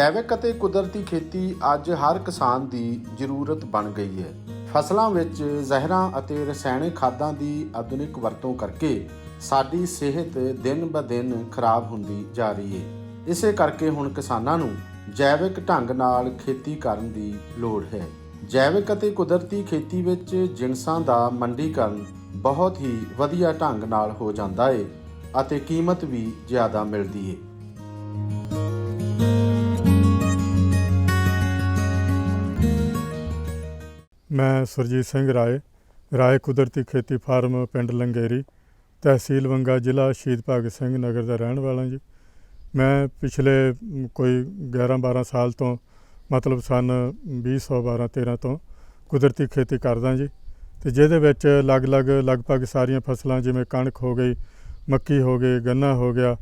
ਜੈਵਿਕ ਅਤੇ ਕੁਦਰਤੀ ਖੇਤੀ ਅੱਜ ਹਰ ਕਿਸਾਨ ਦੀ ਜ਼ਰੂਰਤ ਬਣ ਗਈ ਹੈ। ਫਸਲਾਂ ਵਿੱਚ ਜ਼ਹਿਰਾਂ ਅਤੇ ਰਸਾਇਣਿਕ ਖਾਦਾਂ ਦੀ ਆਧੁਨਿਕ ਵਰਤੋਂ ਕਰਕੇ ਸਾਡੀ ਸਿਹਤ ਦਿਨ ਬ ਦਿਨ ਖਰਾਬ ਹੁੰਦੀ ਜਾ ਰਹੀ ਹੈ। ਇਸੇ ਕਰਕੇ ਹੁਣ ਕਿਸਾਨਾਂ ਨੂੰ ਜੈਵਿਕ ਢੰਗ ਨਾਲ ਖੇਤੀ ਕਰਨ ਦੀ ਲੋੜ ਹੈ। ਜੈਵਿਕ ਅਤੇ ਕੁਦਰਤੀ ਖੇਤੀ ਵਿੱਚ ਜਿਣਸਾਂ ਦਾ ਮੰਡੀਕਰਨ ਬਹੁਤ ਹੀ ਵਧੀਆ ਢੰਗ ਨਾਲ ਹੋ ਜਾਂਦਾ ਏ ਅਤੇ ਕੀਮਤ ਵੀ ਜ਼ਿਆਦਾ ਮਿਲਦੀ ਹੈ। ਮੈਂ ਸੁਰਜੀਤ ਸਿੰਘ ਰਾਏ ਰਾਏ ਕੁਦਰਤੀ ਖੇਤੀ ਫਾਰਮ ਪਿੰਡ ਲੰਗੇਰੀ, ਤਹਿਸੀਲ ਵੰਗਾ ਜ਼ਿਲ੍ਹਾ ਸ਼ਹੀਦ ਭਗਤ ਸਿੰਘ ਨਗਰ ਦਾ ਰਹਿਣ ਵਾਲਾ ਜੀ। ਮੈਂ ਪਿਛਲੇ ਕੋਈ 11-12 ਸਾਲ ਤੋਂ, ਮਤਲਬ ਸਨ 2012 13 ਤੋਂ ਕੁਦਰਤੀ ਖੇਤੀ ਕਰਦਾ ਜੀ। ਤੇ ਜਿਹਦੇ ਵਿੱਚ ਅਲੱਗ-ਅਲੱਗ ਲਗਭਗ ਸਾਰੀਆਂ ਫਸਲਾਂ ਜਿਵੇਂ ਕਣਕ ਹੋ ਗਈ, ਮੱਕੀ ਹੋ ਗਈ, ਗੰਨਾ ਹੋ ਗਿਆ,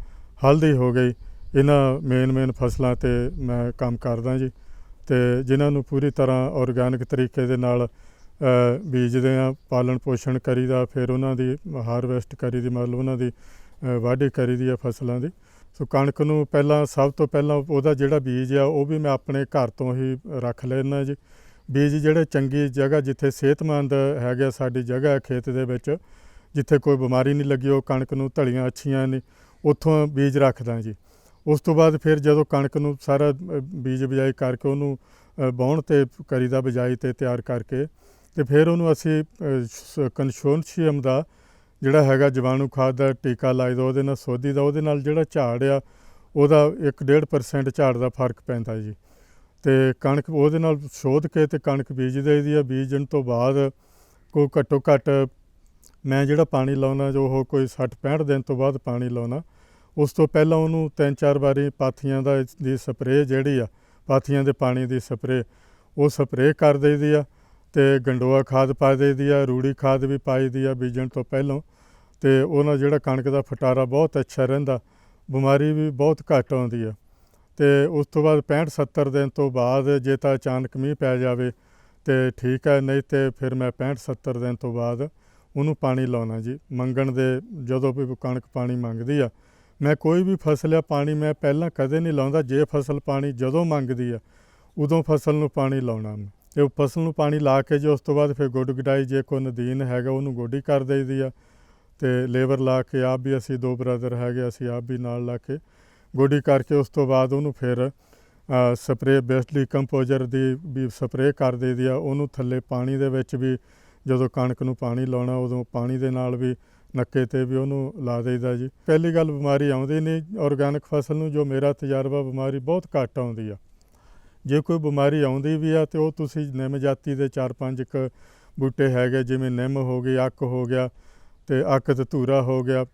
ਹਲਦੀ ਹੋ ਗਈ, ਇਹਨਾਂ ਮੇਨ ਮੇਨ ਫਸਲਾਂ ਤੇ ਮੈਂ ਕੰਮ ਕਰਦਾ ਜੀ। ਤੇ ਜਿਨ੍ਹਾਂ ਨੂੰ ਪੂਰੀ ਤਰ੍ਹਾਂ ਆਰਗੈਨਿਕ ਤਰੀਕੇ ਦੇ ਨਾਲ ਬੀਜਦੇ ਆ ਪਾਲਣ ਪੋਸ਼ਣ ਕਰੀਦਾ ਫਿਰ ਉਹਨਾਂ ਦੀ ਹਾਰਵੈਸਟ ਕਰੀਦੀ ਮਤਲਬ ਉਹਨਾਂ ਦੀ ਅ, ਵਾਢੀ ਕਰੀਦੀ ਆ ਫਸਲਾਂ ਦੀ। ਸੋ ਕਣਕ ਨੂੰ ਪਹਿਲਾਂ ਸਭ ਤੋਂ ਪਹਿਲਾਂ ਉਹਦਾ ਜਿਹੜਾ ਬੀਜ ਆ ਉਹ ਵੀ ਮੈਂ ਆਪਣੇ ਘਰ ਤੋਂ ਹੀ ਰੱਖ ਲੈਣਾ ਜੀ। ਬੀਜ ਜਿਹੜੇ ਚੰਗੀ ਜਗ੍ਹਾ ਜਿੱਥੇ ਸਿਹਤਮੰਦ ਹੈਗਾ ਸਾਡੀ ਜਗ੍ਹਾ ਖੇਤ ਦੇ ਵਿੱਚ ਜਿੱਥੇ ਕੋਈ ਬਿਮਾਰੀ ਨਹੀਂ ਲੱਗੀ ਉਹ ਕਣਕ ਨੂੰ ਧਲੀਆਂ ਅੱਛੀਆਂ ਨੇ ਉੱਥੋਂ ਬੀਜ ਰੱਖਦਾ ਜੀ। ਉਸ ਤੋਂ ਬਾਅਦ ਫਿਰ ਜਦੋਂ ਕਣਕ ਨੂੰ ਸਾਰਾ ਬੀਜ ਬਿਜਾਈ ਕਰਕੇ ਉਹਨੂੰ ਅ, ਵਾਹੁਣ ਤੇ ਕਰੀਦਾ ਬਿਜਾਈ ਤੇ ਤਿਆਰ ਕਰਕੇ ਤੇ ਫਿਰ ਉਹਨੂੰ ਅਸੀਂ ਕੰਸੋਨਸ਼ੀਅਮ ਦਾ ਜਿਹੜਾ ਹੈਗਾ ਜੀਵਾਣੂ ਖਾਦ ਦਾ ਟੀਕਾ ਲਾਈਦਾ ਉਹਦੇ ਨਾਲ ਸੋਧੀ ਦਾ ਉਹਦੇ ਨਾਲ ਜਿਹੜਾ ਝਾੜ ਆ ਉਹਦਾ 1.5% ਝਾੜ ਦਾ ਫ਼ਰਕ ਪੈਂਦਾ ਜੀ। ਤੇ ਕਣਕ ਉਹਦੇ ਨਾਲ ਸੋਧ ਕੇ ਤੇ ਕਣਕ ਬੀਜ ਦੇਈਦੀ ਆ ਬੀਜਣ ਤੋਂ ਬਾਅਦ ਕੋਈ ਘੱਟੋ ਘੱਟ ਮੈਂ ਜਿਹੜਾ ਪਾਣੀ ਲਾਉਣਾ ਜੋ ਉਹ ਕੋਈ 60 65 ਦਿਨ ਤੋਂ ਬਾਅਦ ਪਾਣੀ ਲਾਉਣਾ ਉਸ ਤੋਂ ਪਹਿਲਾਂ ਉਹਨੂੰ ਤਿੰਨ ਚਾਰ ਵਾਰੀ ਪਾਥੀਆਂ ਦਾ ਦੀ ਸਪਰੇਅ ਜਿਹੜੀ ਆ, ਪਾਥੀਆਂ ਦੇ ਪਾਣੀ ਦੀ ਸਪਰੇਅ, ਉਹ ਸਪਰੇਅ ਕਰ ਦੇਈਦੀ ਆ ਤੇ ਗੰਡੋਆ ਖਾਦ ਪਾ ਦੇਈਦੀ ਆ, ਰੂੜੀ ਖਾਦ ਵੀ ਪਾਈ ਦੀ ਆ ਬੀਜਣ ਤੋਂ ਪਹਿਲਾਂ ਤੇ ਉਹਨਾਂ ਜਿਹੜਾ ਕਣਕ ਦਾ ਫਟਾਰਾ ਬਹੁਤ ਅੱਛਾ ਰਹਿੰਦਾ, ਬਿਮਾਰੀ ਵੀ ਬਹੁਤ ਘੱਟ ਆਉਂਦੀ ਆ ਤੇ ਉਸ ਤੋਂ ਬਾਅਦ 65 70 ਦਿਨ ਤੋਂ ਬਾਅਦ ਜੇ ਤਾਂ ਅਚਾਨਕ ਮੀਂਹ ਪੈ ਜਾਵੇ ਤੇ ਠੀਕ ਹੈ ਨਹੀਂ ਤੇ ਫਿਰ ਮੈਂ 65 70 ਦਿਨ ਤੋਂ ਬਾਅਦ ਉਹਨੂੰ ਪਾਣੀ ਲਾਉਣਾ ਜੀ, ਮੰਗਣ ਦੇ ਜਦੋਂ ਵੀ ਕਣਕ ਪਾਣੀ ਮੰਗਦੀ ਆ ਮੈਂ ਕੋਈ ਵੀ ਫਸਲ ਆ ਪਾਣੀ ਮੈਂ ਪਹਿਲਾਂ ਕਦੇ ਨਹੀਂ ਲਾਉਂਦਾ। ਜੇ ਫਸਲ ਪਾਣੀ ਜਦੋਂ ਮੰਗਦੀ ਆ, ਉਦੋਂ ਫਸਲ ਨੂੰ ਪਾਣੀ ਲਾਉਣਾ ਮੈਂ। ਤੇ ਉਹ ਫਸਲ ਨੂੰ ਪਾਣੀ ਲਾ ਕੇ ਜੇ ਉਸ ਤੋਂ ਬਾਅਦ ਫਿਰ ਗੁੱਡ ਗਡਾਈ ਜੇ ਕੋਈ ਨਦੀਨ ਹੈਗਾ, ਉਹਨੂੰ ਗੋਡੀ ਕਰ ਦੇਈਦੀ ਆ। ਤੇ ਲੇਬਰ ਲਾ ਕੇ ਆਪ ਵੀ ਅਸੀਂ ਦੋ ਬ੍ਰਦਰ ਹੈਗੇ, ਅਸੀਂ ਆਪ ਵੀ ਨਾਲ ਲਾ ਕੇ ਗੋਡੀ ਕਰਕੇ ਉਸ ਤੋਂ ਬਾਅਦ ਉਹਨੂੰ ਫਿਰ ਸਪਰੇਅ ਬੈਸਟਲੀ ਕੰਪੋਜ਼ਰ ਦੀ ਵੀ ਸਪਰੇਅ ਕਰ ਦੇਈਦੀ ਆ। ਉਹਨੂੰ ਥੱਲੇ ਪਾਣੀ ਦੇ ਵਿੱਚ ਵੀ ਜਦੋਂ ਕਣਕ ਨੂੰ ਪਾਣੀ ਲਾਉਣਾ, ਉਦੋਂ ਪਾਣੀ ਦੇ ਨਾਲ ਵੀ ਨੱਕੇ ਤੇ ਵੀ ਉਹਨੂੰ ਲਾ ਦੇਈਦਾ ਜੀ। ਪਹਿਲੀ ਗੱਲ ਬਿਮਾਰੀ ਆਉਂਦੀ ਨਹੀਂ ਆਰਗੈਨਿਕ ਫਸਲ ਨੂੰ ਜੋ ਮੇਰਾ ਤਜਰਬਾ ਬਿਮਾਰੀ ਬਹੁਤ ਘੱਟ ਆਉਂਦੀ ਆ। ਜੇ ਕੋਈ ਬਿਮਾਰੀ ਆਉਂਦੀ ਵੀ ਆ ਤੇ ਉਹ ਤੁਸੀਂ ਨਿੰਮ ਜਾਤੀ ਦੇ ਚਾਰ ਪੰਜ ਇੱਕ ਬੂਟੇ ਹੈਗੇ, ਜਿਵੇਂ ਨਿੰਮ ਹੋ ਗਈ, ਅੱਕ ਹੋ ਗਿਆ ਤੇ ਅੱਕ ਧਤੂਰਾ ਹੋ ਗਿਆ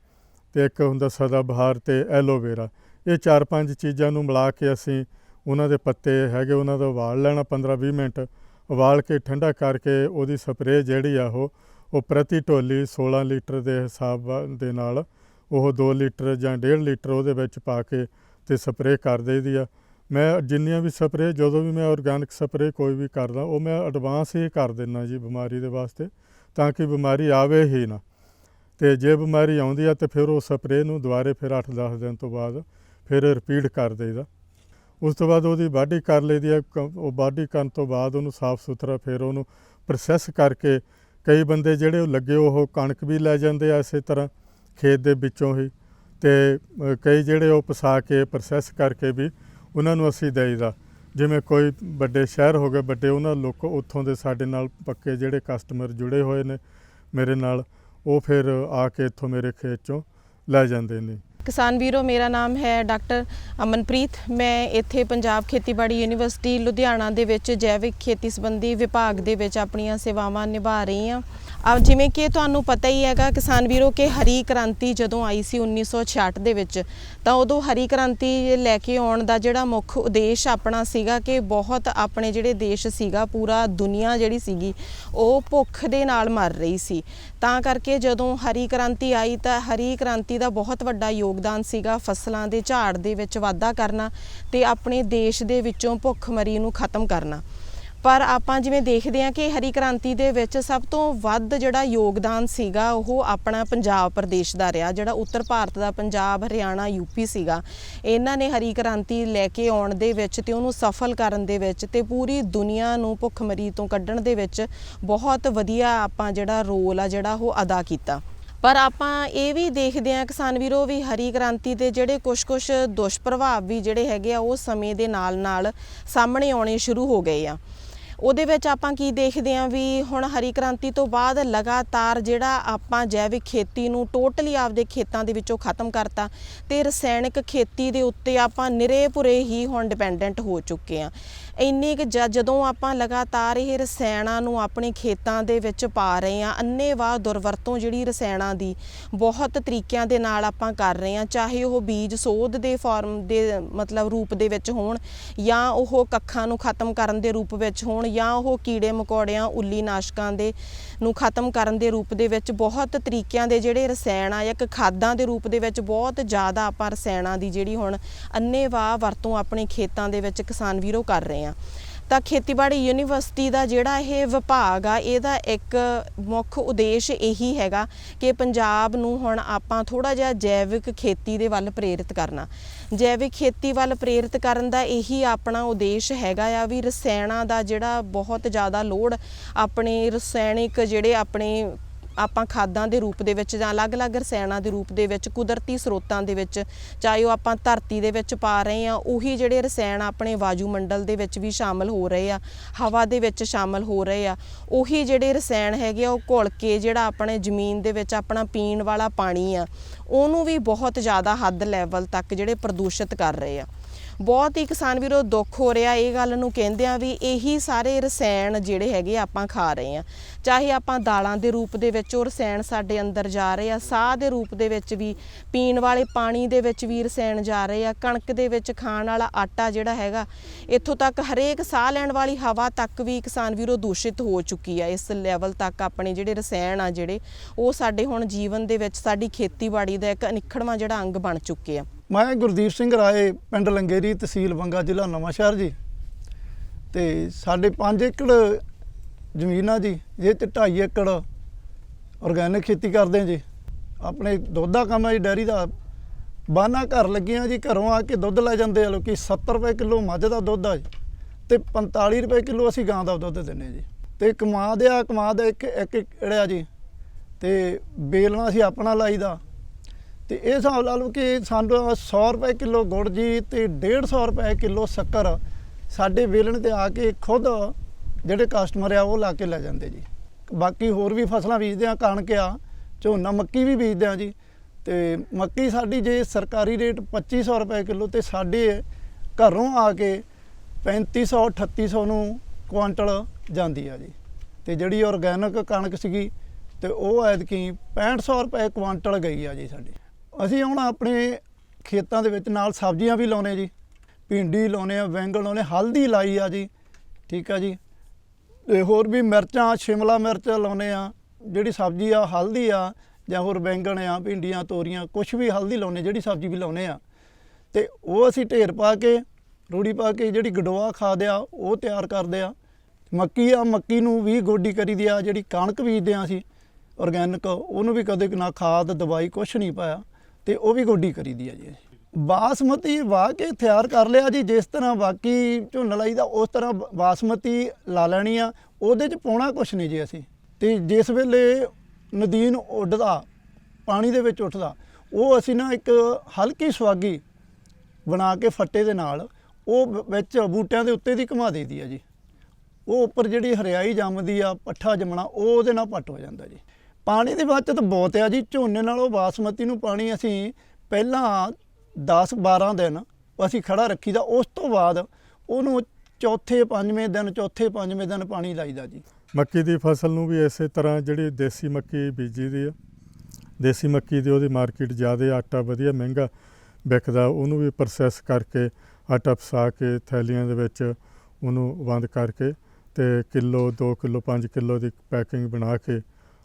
ਤੇ ਇੱਕ ਹੁੰਦਾ ਸਦਾ ਬਹਾਰ ਤੇ ਐਲੋਵੇਰਾ। ਇਹ ਚਾਰ ਪੰਜ ਚੀਜ਼ਾਂ ਨੂੰ ਮਿਲਾ ਕੇ ਅਸੀਂ ਉਹਨਾਂ ਦੇ ਪੱਤੇ ਹੈਗੇ, ਉਹਨਾਂ ਦਾ ਉਬਾਲ ਲੈਣਾ 15-20 ਮਿੰਟ। ਉਬਾਲ ਕੇ ਠੰਡਾ ਕਰਕੇ ਉਹਦੀ ਸਪਰੇਅ ਜਿਹੜੀ ਆ ਉਹ ਉਹ ਪ੍ਰਤੀ ਢੋਲੀ 16 ਲੀਟਰ ਦੇ ਹਿਸਾਬ ਦੇ ਨਾਲ ਉਹ 2 ਲੀਟਰ ਜਾਂ 1.5 ਲੀਟਰ ਉਹਦੇ ਵਿੱਚ ਪਾ ਕੇ ਤੇ ਸਪਰੇਅ ਕਰ ਦੇਈਦੀ ਆ। ਮੈਂ ਜਿੰਨੀਆਂ ਵੀ ਸਪਰੇਅ, ਜਦੋਂ ਵੀ ਮੈਂ ਆਰਗੈਨਿਕ ਸਪਰੇਅ ਕੋਈ ਵੀ ਕਰਦਾ, ਉਹ ਮੈਂ ਐਡਵਾਂਸ ਹੀ ਕਰ ਦਿੰਦਾ ਜੀ ਬਿਮਾਰੀ ਦੇ ਵਾਸਤੇ, ਤਾਂ ਕਿ ਬਿਮਾਰੀ ਆਵੇ ਹੀ ਨਾ। ਤੇ ਜੇ ਬਿਮਾਰੀ ਆਉਂਦੀ ਆ ਤੇ ਫਿਰ ਉਹ ਸਪਰੇਅ ਨੂੰ ਦੁਬਾਰੇ ਫਿਰ 8-10 ਦਿਨ ਤੋਂ ਬਾਅਦ ਫਿਰ ਰਿਪੀਟ ਕਰ ਦੇਈਦਾ। ਉਸ ਤੋਂ ਬਾਅਦ ਉਹਦੀ ਵਾਢੀ ਕਰ ਲਈਦੀ ਆ, ਕ- ਉਹ ਵਾਢੀ ਕਰਨ ਤੋਂ ਬਾਅਦ ਉਹਨੂੰ ਸਾਫ਼ ਸੁਥਰਾ ਫਿਰ ਉਹਨੂੰ ਪ੍ਰੋਸੈਸ ਕਰਕੇ ਕਈ ਬੰਦੇ ਜਿਹੜੇ ਉਹ ਲੱਗੇ, ਉਹ ਕਣਕ ਵੀ ਲੈ ਜਾਂਦੇ ਆ ਇਸੇ ਤਰ੍ਹਾਂ ਖੇਤ ਦੇ ਵਿੱਚੋਂ ਹੀ। ਤੇ ਕਈ ਜਿਹੜੇ ਉਹ ਪਸਾ ਕੇ ਪ੍ਰੋਸੈਸ ਕਰਕੇ ਵੀ ਉਹਨਾਂ ਨੂੰ ਅਸੀਂ ਦੇਈਦਾ। ਜਿਵੇਂ ਕੋਈ ਵੱਡੇ ਸ਼ਹਿਰ ਹੋ ਗਏ, ਵੱਡੇ ਉਹਨਾਂ ਲੋਕ ਉੱਥੋਂ ਦੇ ਸਾਡੇ ਨਾਲ ਪੱਕੇ ਜਿਹੜੇ ਕਸਟਮਰ ਜੁੜੇ ਹੋਏ ਨੇ ਮੇਰੇ ਨਾਲ, ਉਹ ਫਿਰ ਆ ਕੇ ਇੱਥੋਂ ਮੇਰੇ ਖੇਤ ਚੋਂ ਲੈ ਜਾਂਦੇ ਨੇ। ਕਿਸਾਨ ਵੀਰੋ, ਮੇਰਾ ਨਾਮ ਹੈ ਡਾਕਟਰ ਅਮਨਪ੍ਰੀਤ। ਮੈਂ ਇੱਥੇ ਪੰਜਾਬ ਖੇਤੀਬਾੜੀ ਯੂਨੀਵਰਸਿਟੀ ਲੁਧਿਆਣਾ ਦੇ ਵਿੱਚ ਜੈਵਿਕ ਖੇਤੀ ਸੰਬੰਧੀ ਵਿਭਾਗ ਦੇ ਵਿੱਚ ਆਪਣੀਆਂ ਸੇਵਾਵਾਂ ਨਿਭਾ ਰਹੀ ਹਾਂ। ਆ ਜਿਵੇਂ ਕਿ ਤੁਹਾਨੂੰ ਪਤਾ ਹੀ ਹੈਗਾ ਕਿਸਾਨ ਵੀਰੋ ਕਿ ਹਰੀ ਕ੍ਰਾਂਤੀ ਜਦੋਂ ਆਈ ਸੀ 1966 ਦੇ ਵਿੱਚ, ਤਾਂ ਉਦੋਂ ਹਰੀ ਕ੍ਰਾਂਤੀ ਲੈ ਕੇ ਆਉਣ ਦਾ ਜਿਹੜਾ ਮੁੱਖ ਉਦੇਸ਼ ਆਪਣਾ ਸੀਗਾ ਕਿ ਬਹੁਤ ਆਪਣੇ ਜਿਹੜੇ ਦੇਸ਼ ਸੀਗਾ, ਪੂਰਾ ਦੁਨੀਆ ਜਿਹੜੀ ਸੀਗੀ, ਉਹ ਭੁੱਖ ਦੇ ਨਾਲ ਮਰ ਰਹੀ ਸੀ। ਤਾਂ ਕਰਕੇ ਜਦੋਂ ਹਰੀ ਕ੍ਰਾਂਤੀ ਆਈ ਤਾਂ ਹਰੀ ਕ੍ਰਾਂਤੀ ਦਾ ਬਹੁਤ ਵੱਡਾ ਯੋਗਦਾਨ ਸੀਗਾ ਫਸਲਾਂ ਦੇ ਝਾੜ ਦੇ ਵਿੱਚ ਵਾਧਾ ਕਰਨਾ ਤੇ ਆਪਣੇ ਦੇਸ਼ ਦੇ ਵਿੱਚੋਂ ਭੁੱਖਮਰੀ ਨੂੰ ਖਤਮ ਕਰਨਾ। ਪਰ ਆਪਾਂ ਜਿਵੇਂ ਦੇਖਦੇ ਹਾਂ ਕਿ ਹਰੀ ਕ੍ਰਾਂਤੀ ਦੇ ਵਿੱਚ ਸਭ ਤੋਂ ਵੱਧ ਜਿਹੜਾ ਯੋਗਦਾਨ ਸੀਗਾ ਉਹ ਆਪਣਾ ਪੰਜਾਬ ਪ੍ਰਦੇਸ਼ ਦਾ ਰਿਹਾ, ਜਿਹੜਾ ਉੱਤਰ ਭਾਰਤ ਦਾ ਪੰਜਾਬ, ਹਰਿਆਣਾ ਯੂਪੀ ਸੀਗਾ। ਇਹਨਾਂ ਨੇ ਹਰੀ ਕ੍ਰਾਂਤੀ ਲੈ ਕੇ ਆਉਣ ਦੇ ਵਿੱਚ ਤੇ ਉਹਨੂੰ ਸਫਲ ਕਰਨ ਦੇ ਵਿੱਚ ਤੇ ਪੂਰੀ ਦੁਨੀਆ ਨੂੰ ਭੁੱਖਮਰੀ ਤੋਂ ਕੱਢਣ ਦੇ ਵਿੱਚ ਬਹੁਤ ਵਧੀਆ ਆਪਾਂ ਜਿਹੜਾ ਰੋਲ ਆ ਜਿਹੜਾ ਉਹ ਅਦਾ ਕੀਤਾ। ਪਰ ਆਪਾਂ ਇਹ ਵੀ ਦੇਖਦੇ ਹਾਂ ਕਿਸਾਨ ਵੀਰੋ ਵੀ ਹਰੀ ਕ੍ਰਾਂਤੀ ਦੇ ਜਿਹੜੇ ਕੁਝ-ਕੁਝ ਦੁਸ਼ਪ੍ਰਭਾਵ ਵੀ ਜਿਹੜੇ ਹੈਗੇ ਆ ਉਹ ਸਮੇਂ ਦੇ ਨਾਲ-ਨਾਲ ਸਾਹਮਣੇ ਆਉਣੇ ਸ਼ੁਰੂ ਹੋ ਗਏ ਆ। ਉਹਦੇ ਵਿੱਚ ਆਪਾਂ ਕੀ ਦੇਖਦੇ ਹਾਂ ਵੀ ਹੁਣ ਹਰੀ ਕ੍ਰਾਂਤੀ ਤੋਂ ਬਾਅਦ ਲਗਾਤਾਰ ਜਿਹੜਾ ਆਪਾਂ ਜੈਵਿਕ ਖੇਤੀ ਨੂੰ ਟੋਟਲੀ ਆਪਦੇ ਖੇਤਾਂ ਦੇ ਵਿੱਚੋਂ ਖਤਮ ਕਰਤਾ ਤੇ ਰਸਾਇਣਿਕ ਖੇਤੀ ਦੇ ਉੱਤੇ ਆਪਾਂ ਨਿਰੇ ਭੁਰੇ ਹੀ ਹੁਣ ਡਿਪੈਂਡੈਂਟ ਹੋ ਚੁੱਕੇ ਆ ਇੰਨੀ ਕੁ ਜਦੋਂ ਆਪਾਂ ਲਗਾਤਾਰ ਇਹ ਰਸਾਇਣਾਂ ਨੂੰ ਆਪਣੇ ਖੇਤਾਂ ਦੇ ਵਿੱਚ ਪਾ ਰਹੇ ਆ ਅੰਨੇਵਾਹ ਦੁਰਵਰਤੋਂ ਜਿਹੜੀ ਰਸਾਇਣਾਂ ਦੀ ਬਹੁਤ ਤਰੀਕਿਆਂ ਦੇ ਨਾਲ ਆਪਾਂ ਕਰ ਰਹੇ ਆ ਚਾਹੇ ਉਹ ਬੀਜ ਸੋਧ ਦੇ ਫਾਰਮ ਦੇ ਮਤਲਬ ਰੂਪ ਦੇ ਵਿੱਚ ਹੋਣ ਜਾਂ ਉਹ ਕੱਖਾਂ ਨੂੰ ਖਤਮ ਕਰਨ ਦੇ ਰੂਪ ਵਿੱਚ ਹੋਣ ਜਾਂ ਉਹ ਕੀੜੇ ਮਕੌੜਿਆਂ, ਉੱਲੀ ਨਾਸ਼ਕਾਂ ਦੇ ਨੂੰ ਖਤਮ ਕਰਨ ਦੇ ਰੂਪ ਦੇ ਵਿੱਚ ਬਹੁਤ ਤਰੀਕਿਆਂ ਦੇ ਜਿਹੜੇ ਰਸਾਇਣ ਆ ਇੱਕ ਖਾਦਾਂ ਦੇ ਰੂਪ ਦੇ ਵਿੱਚ ਬਹੁਤ ਜ਼ਿਆਦਾ ਆਪਾਂ ਰਸਾਇਣਾਂ ਦੀ ਜਿਹੜੀ ਹੁਣ ਅੰਨੇਵਾਹ ਵਰਤੋਂ ਆਪਣੇ ਖੇਤਾਂ ਦੇ ਵਿੱਚ ਕਿਸਾਨ ਵੀਰੋ ਕਰ ਰਹੇ ਆ। ਤਾਂ ਖੇਤੀਬਾੜੀ ਯੂਨੀਵਰਸਿਟੀ ਦਾ ਜਿਹੜਾ ਇਹ ਵਿਭਾਗ ਆ, ਇਹਦਾ ਇੱਕ ਮੁੱਖ ਉਦੇਸ਼ ਇਹੀ ਹੈਗਾ ਕਿ ਪੰਜਾਬ ਨੂੰ ਹੁਣ ਆਪਾਂ ਥੋੜਾ ਜਿਹਾ ਜੈਵਿਕ ਖੇਤੀ ਦੇ ਵੱਲ ਪ੍ਰੇਰਿਤ ਕਰਨਾ। ਜੈਵਿਕ ਖੇਤੀ ਵੱਲ ਪ੍ਰੇਰਿਤ ਕਰਨ ਦਾ ਇਹੀ ਆਪਣਾ ਉਦੇਸ਼ ਹੈਗਾ ਆ ਵੀ ਰਸਾਇਣਾਂ ਦਾ ਜਿਹੜਾ ਬਹੁਤ ਜ਼ਿਆਦਾ ਲੋਡ ਆਪਣੇ ਰਸਾਇਣਿਕ ਜਿਹੜੇ ਆਪਣੇ ਆਪਾਂ ਖਾਦਾਂ ਦੇ ਰੂਪ ਦੇ ਵਿੱਚ ਜਾਂ ਅਲੱਗ-ਅਲੱਗ ਰਸਾਇਣਾਂ ਦੇ ਰੂਪ ਦੇ ਵਿੱਚ, ਕੁਦਰਤੀ ਸਰੋਤਾਂ ਦੇ ਵਿੱਚ, ਚਾਹੇ ਉਹ ਆਪਾਂ ਧਰਤੀ ਦੇ ਵਿੱਚ ਪਾ ਰਹੇ ਆ ਉਹੀ ਜਿਹੜੇ ਰਸਾਇਣ ਆਪਣੇ ਵਾਯੂਮੰਡਲ ਦੇ ਵਿੱਚ ਵੀ ਸ਼ਾਮਲ ਹੋ ਰਹੇ ਆ, ਹਵਾ ਦੇ ਵਿੱਚ ਸ਼ਾਮਲ ਹੋ ਰਹੇ ਆ, ਉਹੀ ਜਿਹੜੇ ਰਸਾਇਣ ਹੈਗੇ ਆ, ਉਹ ਘੁਲ ਕੇ ਜਿਹੜਾ ਆਪਣੇ ਜ਼ਮੀਨ ਦੇ ਵਿੱਚ ਆਪਣਾ ਪੀਣ ਵਾਲਾ ਪਾਣੀ ਆ, ਉਹਨੂੰ ਵੀ ਬਹੁਤ ਜ਼ਿਆਦਾ ਹੱਦ ਲੈਵਲ ਤੱਕ ਜਿਹੜੇ ਪ੍ਰਦੂਸ਼ਿਤ ਕਰ ਰਹੇ ਆ। ਬਹੁਤ ਹੀ ਕਿਸਾਨ ਵੀਰੋ ਦੁੱਖ ਹੋ ਰਿਹਾ, ਇਹ ਗੱਲ ਨੂੰ ਕਹਿੰਦੇ ਆ ਵੀ ਇਹੀ ਸਾਰੇ ਰਸਾਇਣ ਜਿਹੜੇ ਹੈਗੇ ਆਪਾਂ ਖਾ ਰਹੇ ਆ। ਚਾਹੇ ਆਪਾਂ ਦਾਲਾਂ ਦੇ ਰੂਪ ਦੇ ਵਿੱਚ ਉਹ ਰਸਾਇਣ ਸਾਡੇ ਅੰਦਰ ਜਾ ਰਹੇ ਆ, ਸਾਹ ਦੇ ਰੂਪ ਦੇ ਵਿੱਚ ਵੀ, ਪੀਣ ਵਾਲੇ ਪਾਣੀ ਦੇ ਵਿੱਚ ਵੀ ਰਸਾਇਣ ਜਾ ਰਹੇ ਆ। ਕਣਕ ਦੇ ਵਿੱਚ ਖਾਣ ਵਾਲਾ ਆਟਾ ਜਿਹੜਾ ਹੈਗਾ, ਇੱਥੋਂ ਤੱਕ ਹਰੇਕ ਸਾਹ ਲੈਣ ਵਾਲੀ ਹਵਾ ਤੱਕ ਵੀ ਕਿਸਾਨ ਵੀਰੋ ਦੂਸ਼ਿਤ ਹੋ ਚੁੱਕੀ ਆ। ਇਸ ਲੈਵਲ ਤੱਕ ਆਪਣੇ ਜਿਹੜੇ ਰਸਾਇਣ ਆ ਜਿਹੜੇ, ਉਹ ਸਾਡੇ ਹੁਣ ਜੀਵਨ ਦੇ ਵਿੱਚ ਸਾਡੀ ਖੇਤੀਬਾੜੀ ਦਾ ਇੱਕ ਅਨਿੱਖੜਵਾਂ ਜਿਹੜਾ ਅੰਗ ਬਣ ਚੁੱਕੇ ਆ। ਮੈਂ ਗੁਰਦੀਪ ਸਿੰਘ ਰਾਏ, ਪਿੰਡ ਲੰਗੇਰੀ, ਤਹਿਸੀਲ ਬੰਗਾ ਜ਼ਿਲ੍ਹਾ ਨਵਾਂਸ਼ਹਿਰ ਜੀ। ਤੇ ਸਾਡੇ 5 ਏਕੜ ਜ਼ਮੀਨ ਆ ਜੀ, ਇਹ ਤੇ 2.5 ਏਕੜ ਆਰਗੈਨਿਕ ਖੇਤੀ ਕਰਦੇ ਹਾਂ ਜੀ। ਆਪਣੇ ਦੁੱਧ ਦਾ ਕੰਮ ਹੈ ਜੀ, ਡੈਰੀ ਦਾ। ਬਾਨਾ ਘਰ ਲੱਗੇ ਜੀ, ਘਰੋਂ ਆ ਕੇ ਦੁੱਧ ਲੈ ਜਾਂਦੇ ਆ ਲੋਕੀ 70 ਰੁਪਏ ਕਿਲੋ ਮੱਝ ਦਾ ਦੁੱਧ ਆ ਜੀ। ਤੇ 45 ਰੁਪਏ ਕਿਲੋ ਅਸੀਂ ਗਾਂ ਦਾ ਦੁੱਧ ਦਿੰਨੇ ਜੀ। ਤੇ ਕਮਾ ਦੇ ਆ ਕਮਾ ਦਾ ਇੱਕ ਇੱਕ ਏੜਿਆ ਜੀ। ਤੇ ਬੇਲਣਾ ਅਸੀਂ ਆਪਣਾ ਲਾਈਦਾ। ਤੇ ਇਹ ਹਿਸਾਬ ਲਾ ਲਓ ਕਿ ਸਾਨੂੰ 100 ਰੁਪਏ ਕਿਲੋ ਗੁੜ ਜੀ ਤੇ 150 ਰੁਪਏ ਕਿਲੋ ਸ਼ੱਕਰ ਸਾਡੇ ਵੇਲਣ ਤੇ ਆ ਕੇ ਖੁਦ ਜਿਹੜੇ ਕਸਟਮਰ ਆ ਉਹ ਲਾ ਕੇ ਲੈ ਜਾਂਦੇ ਜੀ। ਬਾਕੀ ਹੋਰ ਵੀ ਫਸਲਾਂ ਬੀਜਦੇ ਆ, ਕਣਕ ਆ, ਝੋਨਾ, ਮੱਕੀ ਵੀ ਬੀਜਦੇ ਆ ਜੀ। ਤੇ ਮੱਕੀ ਸਾਡੀ ਜੇ ਸਰਕਾਰੀ ਰੇਟ 2500 ਰੁਪਏ ਕਿਲੋ ਤੇ ਸਾਡੇ ਘਰੋਂ ਆ ਕੇ 3500 3800 ਨੂੰ ਕੁਆਂਟਲ ਜਾਂਦੀ ਆ ਜੀ। ਤੇ ਜਿਹੜੀ ਆਰਗੈਨਿਕ ਕਣਕ ਸੀਗੀ ਤੇ ਉਹ ਐਤਕੀ 6500 ਰੁਪਏ ਕੁਆਂਟਲ ਗਈ ਆ ਜੀ ਸਾਡੀ। ਅਸੀਂ ਹੁਣ ਆਪਣੇ ਖੇਤਾਂ ਦੇ ਵਿੱਚ ਨਾਲ ਸਬਜ਼ੀਆਂ ਵੀ ਲਾਉਨੇ ਜੀ। ਭਿੰਡੀ ਲਾਉਨੇ ਆ ਬੈਂਗਣ ਲਾਉਨੇ ਹਲਦੀ ਲਾਈ ਆ ਜੀ, ਠੀਕ ਆ ਜੀ। ਤੇ ਹੋਰ ਵੀ ਮਿਰਚਾਂ, ਸ਼ਿਮਲਾ ਮਿਰਚ ਲਾਉਨੇ ਆ ਜਿਹੜੀ ਸਬਜ਼ੀ ਆ ਹਲਦੀ ਆ ਜਾਂ ਹੋਰ ਬੈਂਗਣ ਆ, ਭਿੰਡੀਆਂ, ਤੋਰੀਆਂ ਕੁਝ ਵੀ ਹਲਦੀ ਲਾਉਨੇ ਜਿਹੜੀ ਸਬਜ਼ੀ ਵੀ ਲਾਉਨੇ ਆ ਤੇ ਉਹ ਅਸੀਂ ਢੇਰ ਪਾ ਕੇ, ਰੂੜੀ ਪਾ ਕੇ ਜਿਹੜੀ ਗਡੋਆ ਖਾਦ ਆ, ਉਹ ਤਿਆਰ ਕਰਦੇ ਆ ਮੱਕੀ ਆ, ਮੱਕੀ ਨੂੰ ਵੀ ਗੋਡੀ ਕਰੀਦੀ ਆ, ਜਿਹੜੀ ਕਣਕ ਬੀਜਦੇ ਆ ਅਸੀਂ ਆਰਗੈਨਿਕ ਉਹਨੂੰ ਵੀ ਕਦੇ ਨਾ ਖਾਦ, ਦਵਾਈ ਕੁਛ ਨਹੀਂ ਪਾਇਆ। ਤੇ ਉਹ ਵੀ ਗੋਡੀ ਕਰੀਦੀ ਆ ਜੀ ਬਾਸਮਤੀ ਵਾਹ ਕੇ ਤਿਆਰ ਕਰ ਲਿਆ ਜੀ, ਜਿਸ ਤਰ੍ਹਾਂ ਬਾਕੀ ਝੋਨਾ ਲਾਈਦਾ ਉਸ ਤਰ੍ਹਾਂ ਬ- ਬਾਸਮਤੀ ਲਾ ਲੈਣੀ ਆ। ਉਹਦੇ ਚ ਪਾਉਣਾ ਕੁਛ ਨਹੀਂ ਜੀ ਅਸੀਂ। ਤੇ ਜਿਸ ਵੇਲੇ ਨਦੀਨ ਉੱਡਦਾ, ਪਾਣੀ ਦੇ ਵਿੱਚ ਉੱਠਦਾ, ਉਹ ਅਸੀਂ ਨਾ ਇੱਕ ਹਲਕੀ ਸੁਆਗੀ ਬਣਾ ਕੇ ਫੱਟੇ ਦੇ ਨਾਲ, ਉਹ ਵਿੱਚ ਬੂਟਿਆਂ ਦੇ ਉੱਤੇ ਦੀ ਘੁਮਾ ਦੇਈਦੀ ਆ ਜੀ। ਉਹ ਉੱਪਰ ਜਿਹੜੀ ਹਰਿਆਈ ਜੰਮਦੀ ਆ, ਪੱਠਾ ਜੰਮਣਾ, ਉਹ ਉਹਦੇ ਨਾਲ ਪੱਟ ਹੋ ਜਾਂਦਾ ਜੀ। ਪਾਣੀ ਦੀ ਬਚਤ ਬਹੁਤ ਆ ਜੀ, ਝੋਨੇ ਨਾਲੋਂ ਬਾਸਮਤੀ ਨੂੰ ਪਾਣੀ ਅਸੀਂ ਪਹਿਲਾਂ 10 12 ਦਿਨ ਅਸੀਂ ਖੜਾ ਰੱਖੀਦਾ, ਉਸ ਤੋਂ ਬਾਅਦ ਉਹਨੂੰ ਚੌਥੇ ਪੰਜਵੇਂ ਦਿਨ, ਚੌਥੇ ਪੰਜਵੇਂ ਦਿਨ ਪਾਣੀ ਲਾਈਦਾ ਜੀ। ਮੱਕੀ ਦੀ ਫਸਲ ਨੂੰ ਵੀ ਇਸੇ ਤਰ੍ਹਾਂ ਜਿਹੜੀ ਦੇਸੀ ਮੱਕੀ ਬੀਜੀ ਦੀ ਆ, ਦੇਸੀ ਮੱਕੀ ਦੀ ਉਹਦੀ ਮਾਰਕੀਟ ਜ਼ਿਆਦਾ ਆਟਾ ਵਧੀਆ, ਮਹਿੰਗਾ ਵਿਕਦਾ, ਉਹਨੂੰ ਵੀ ਪ੍ਰੋਸੈਸ ਕਰਕੇ ਆਟਾ ਫਸਾ ਕੇ ਥੈਲੀਆਂ ਦੇ ਵਿੱਚ ਉਹਨੂੰ ਬੰਦ ਕਰਕੇ ਤੇ ਕਿਲੋ 2 ਕਿਲੋ 5 ਕਿਲੋ ਦੀ ਪੈਕਿੰਗ ਬਣਾ ਕੇ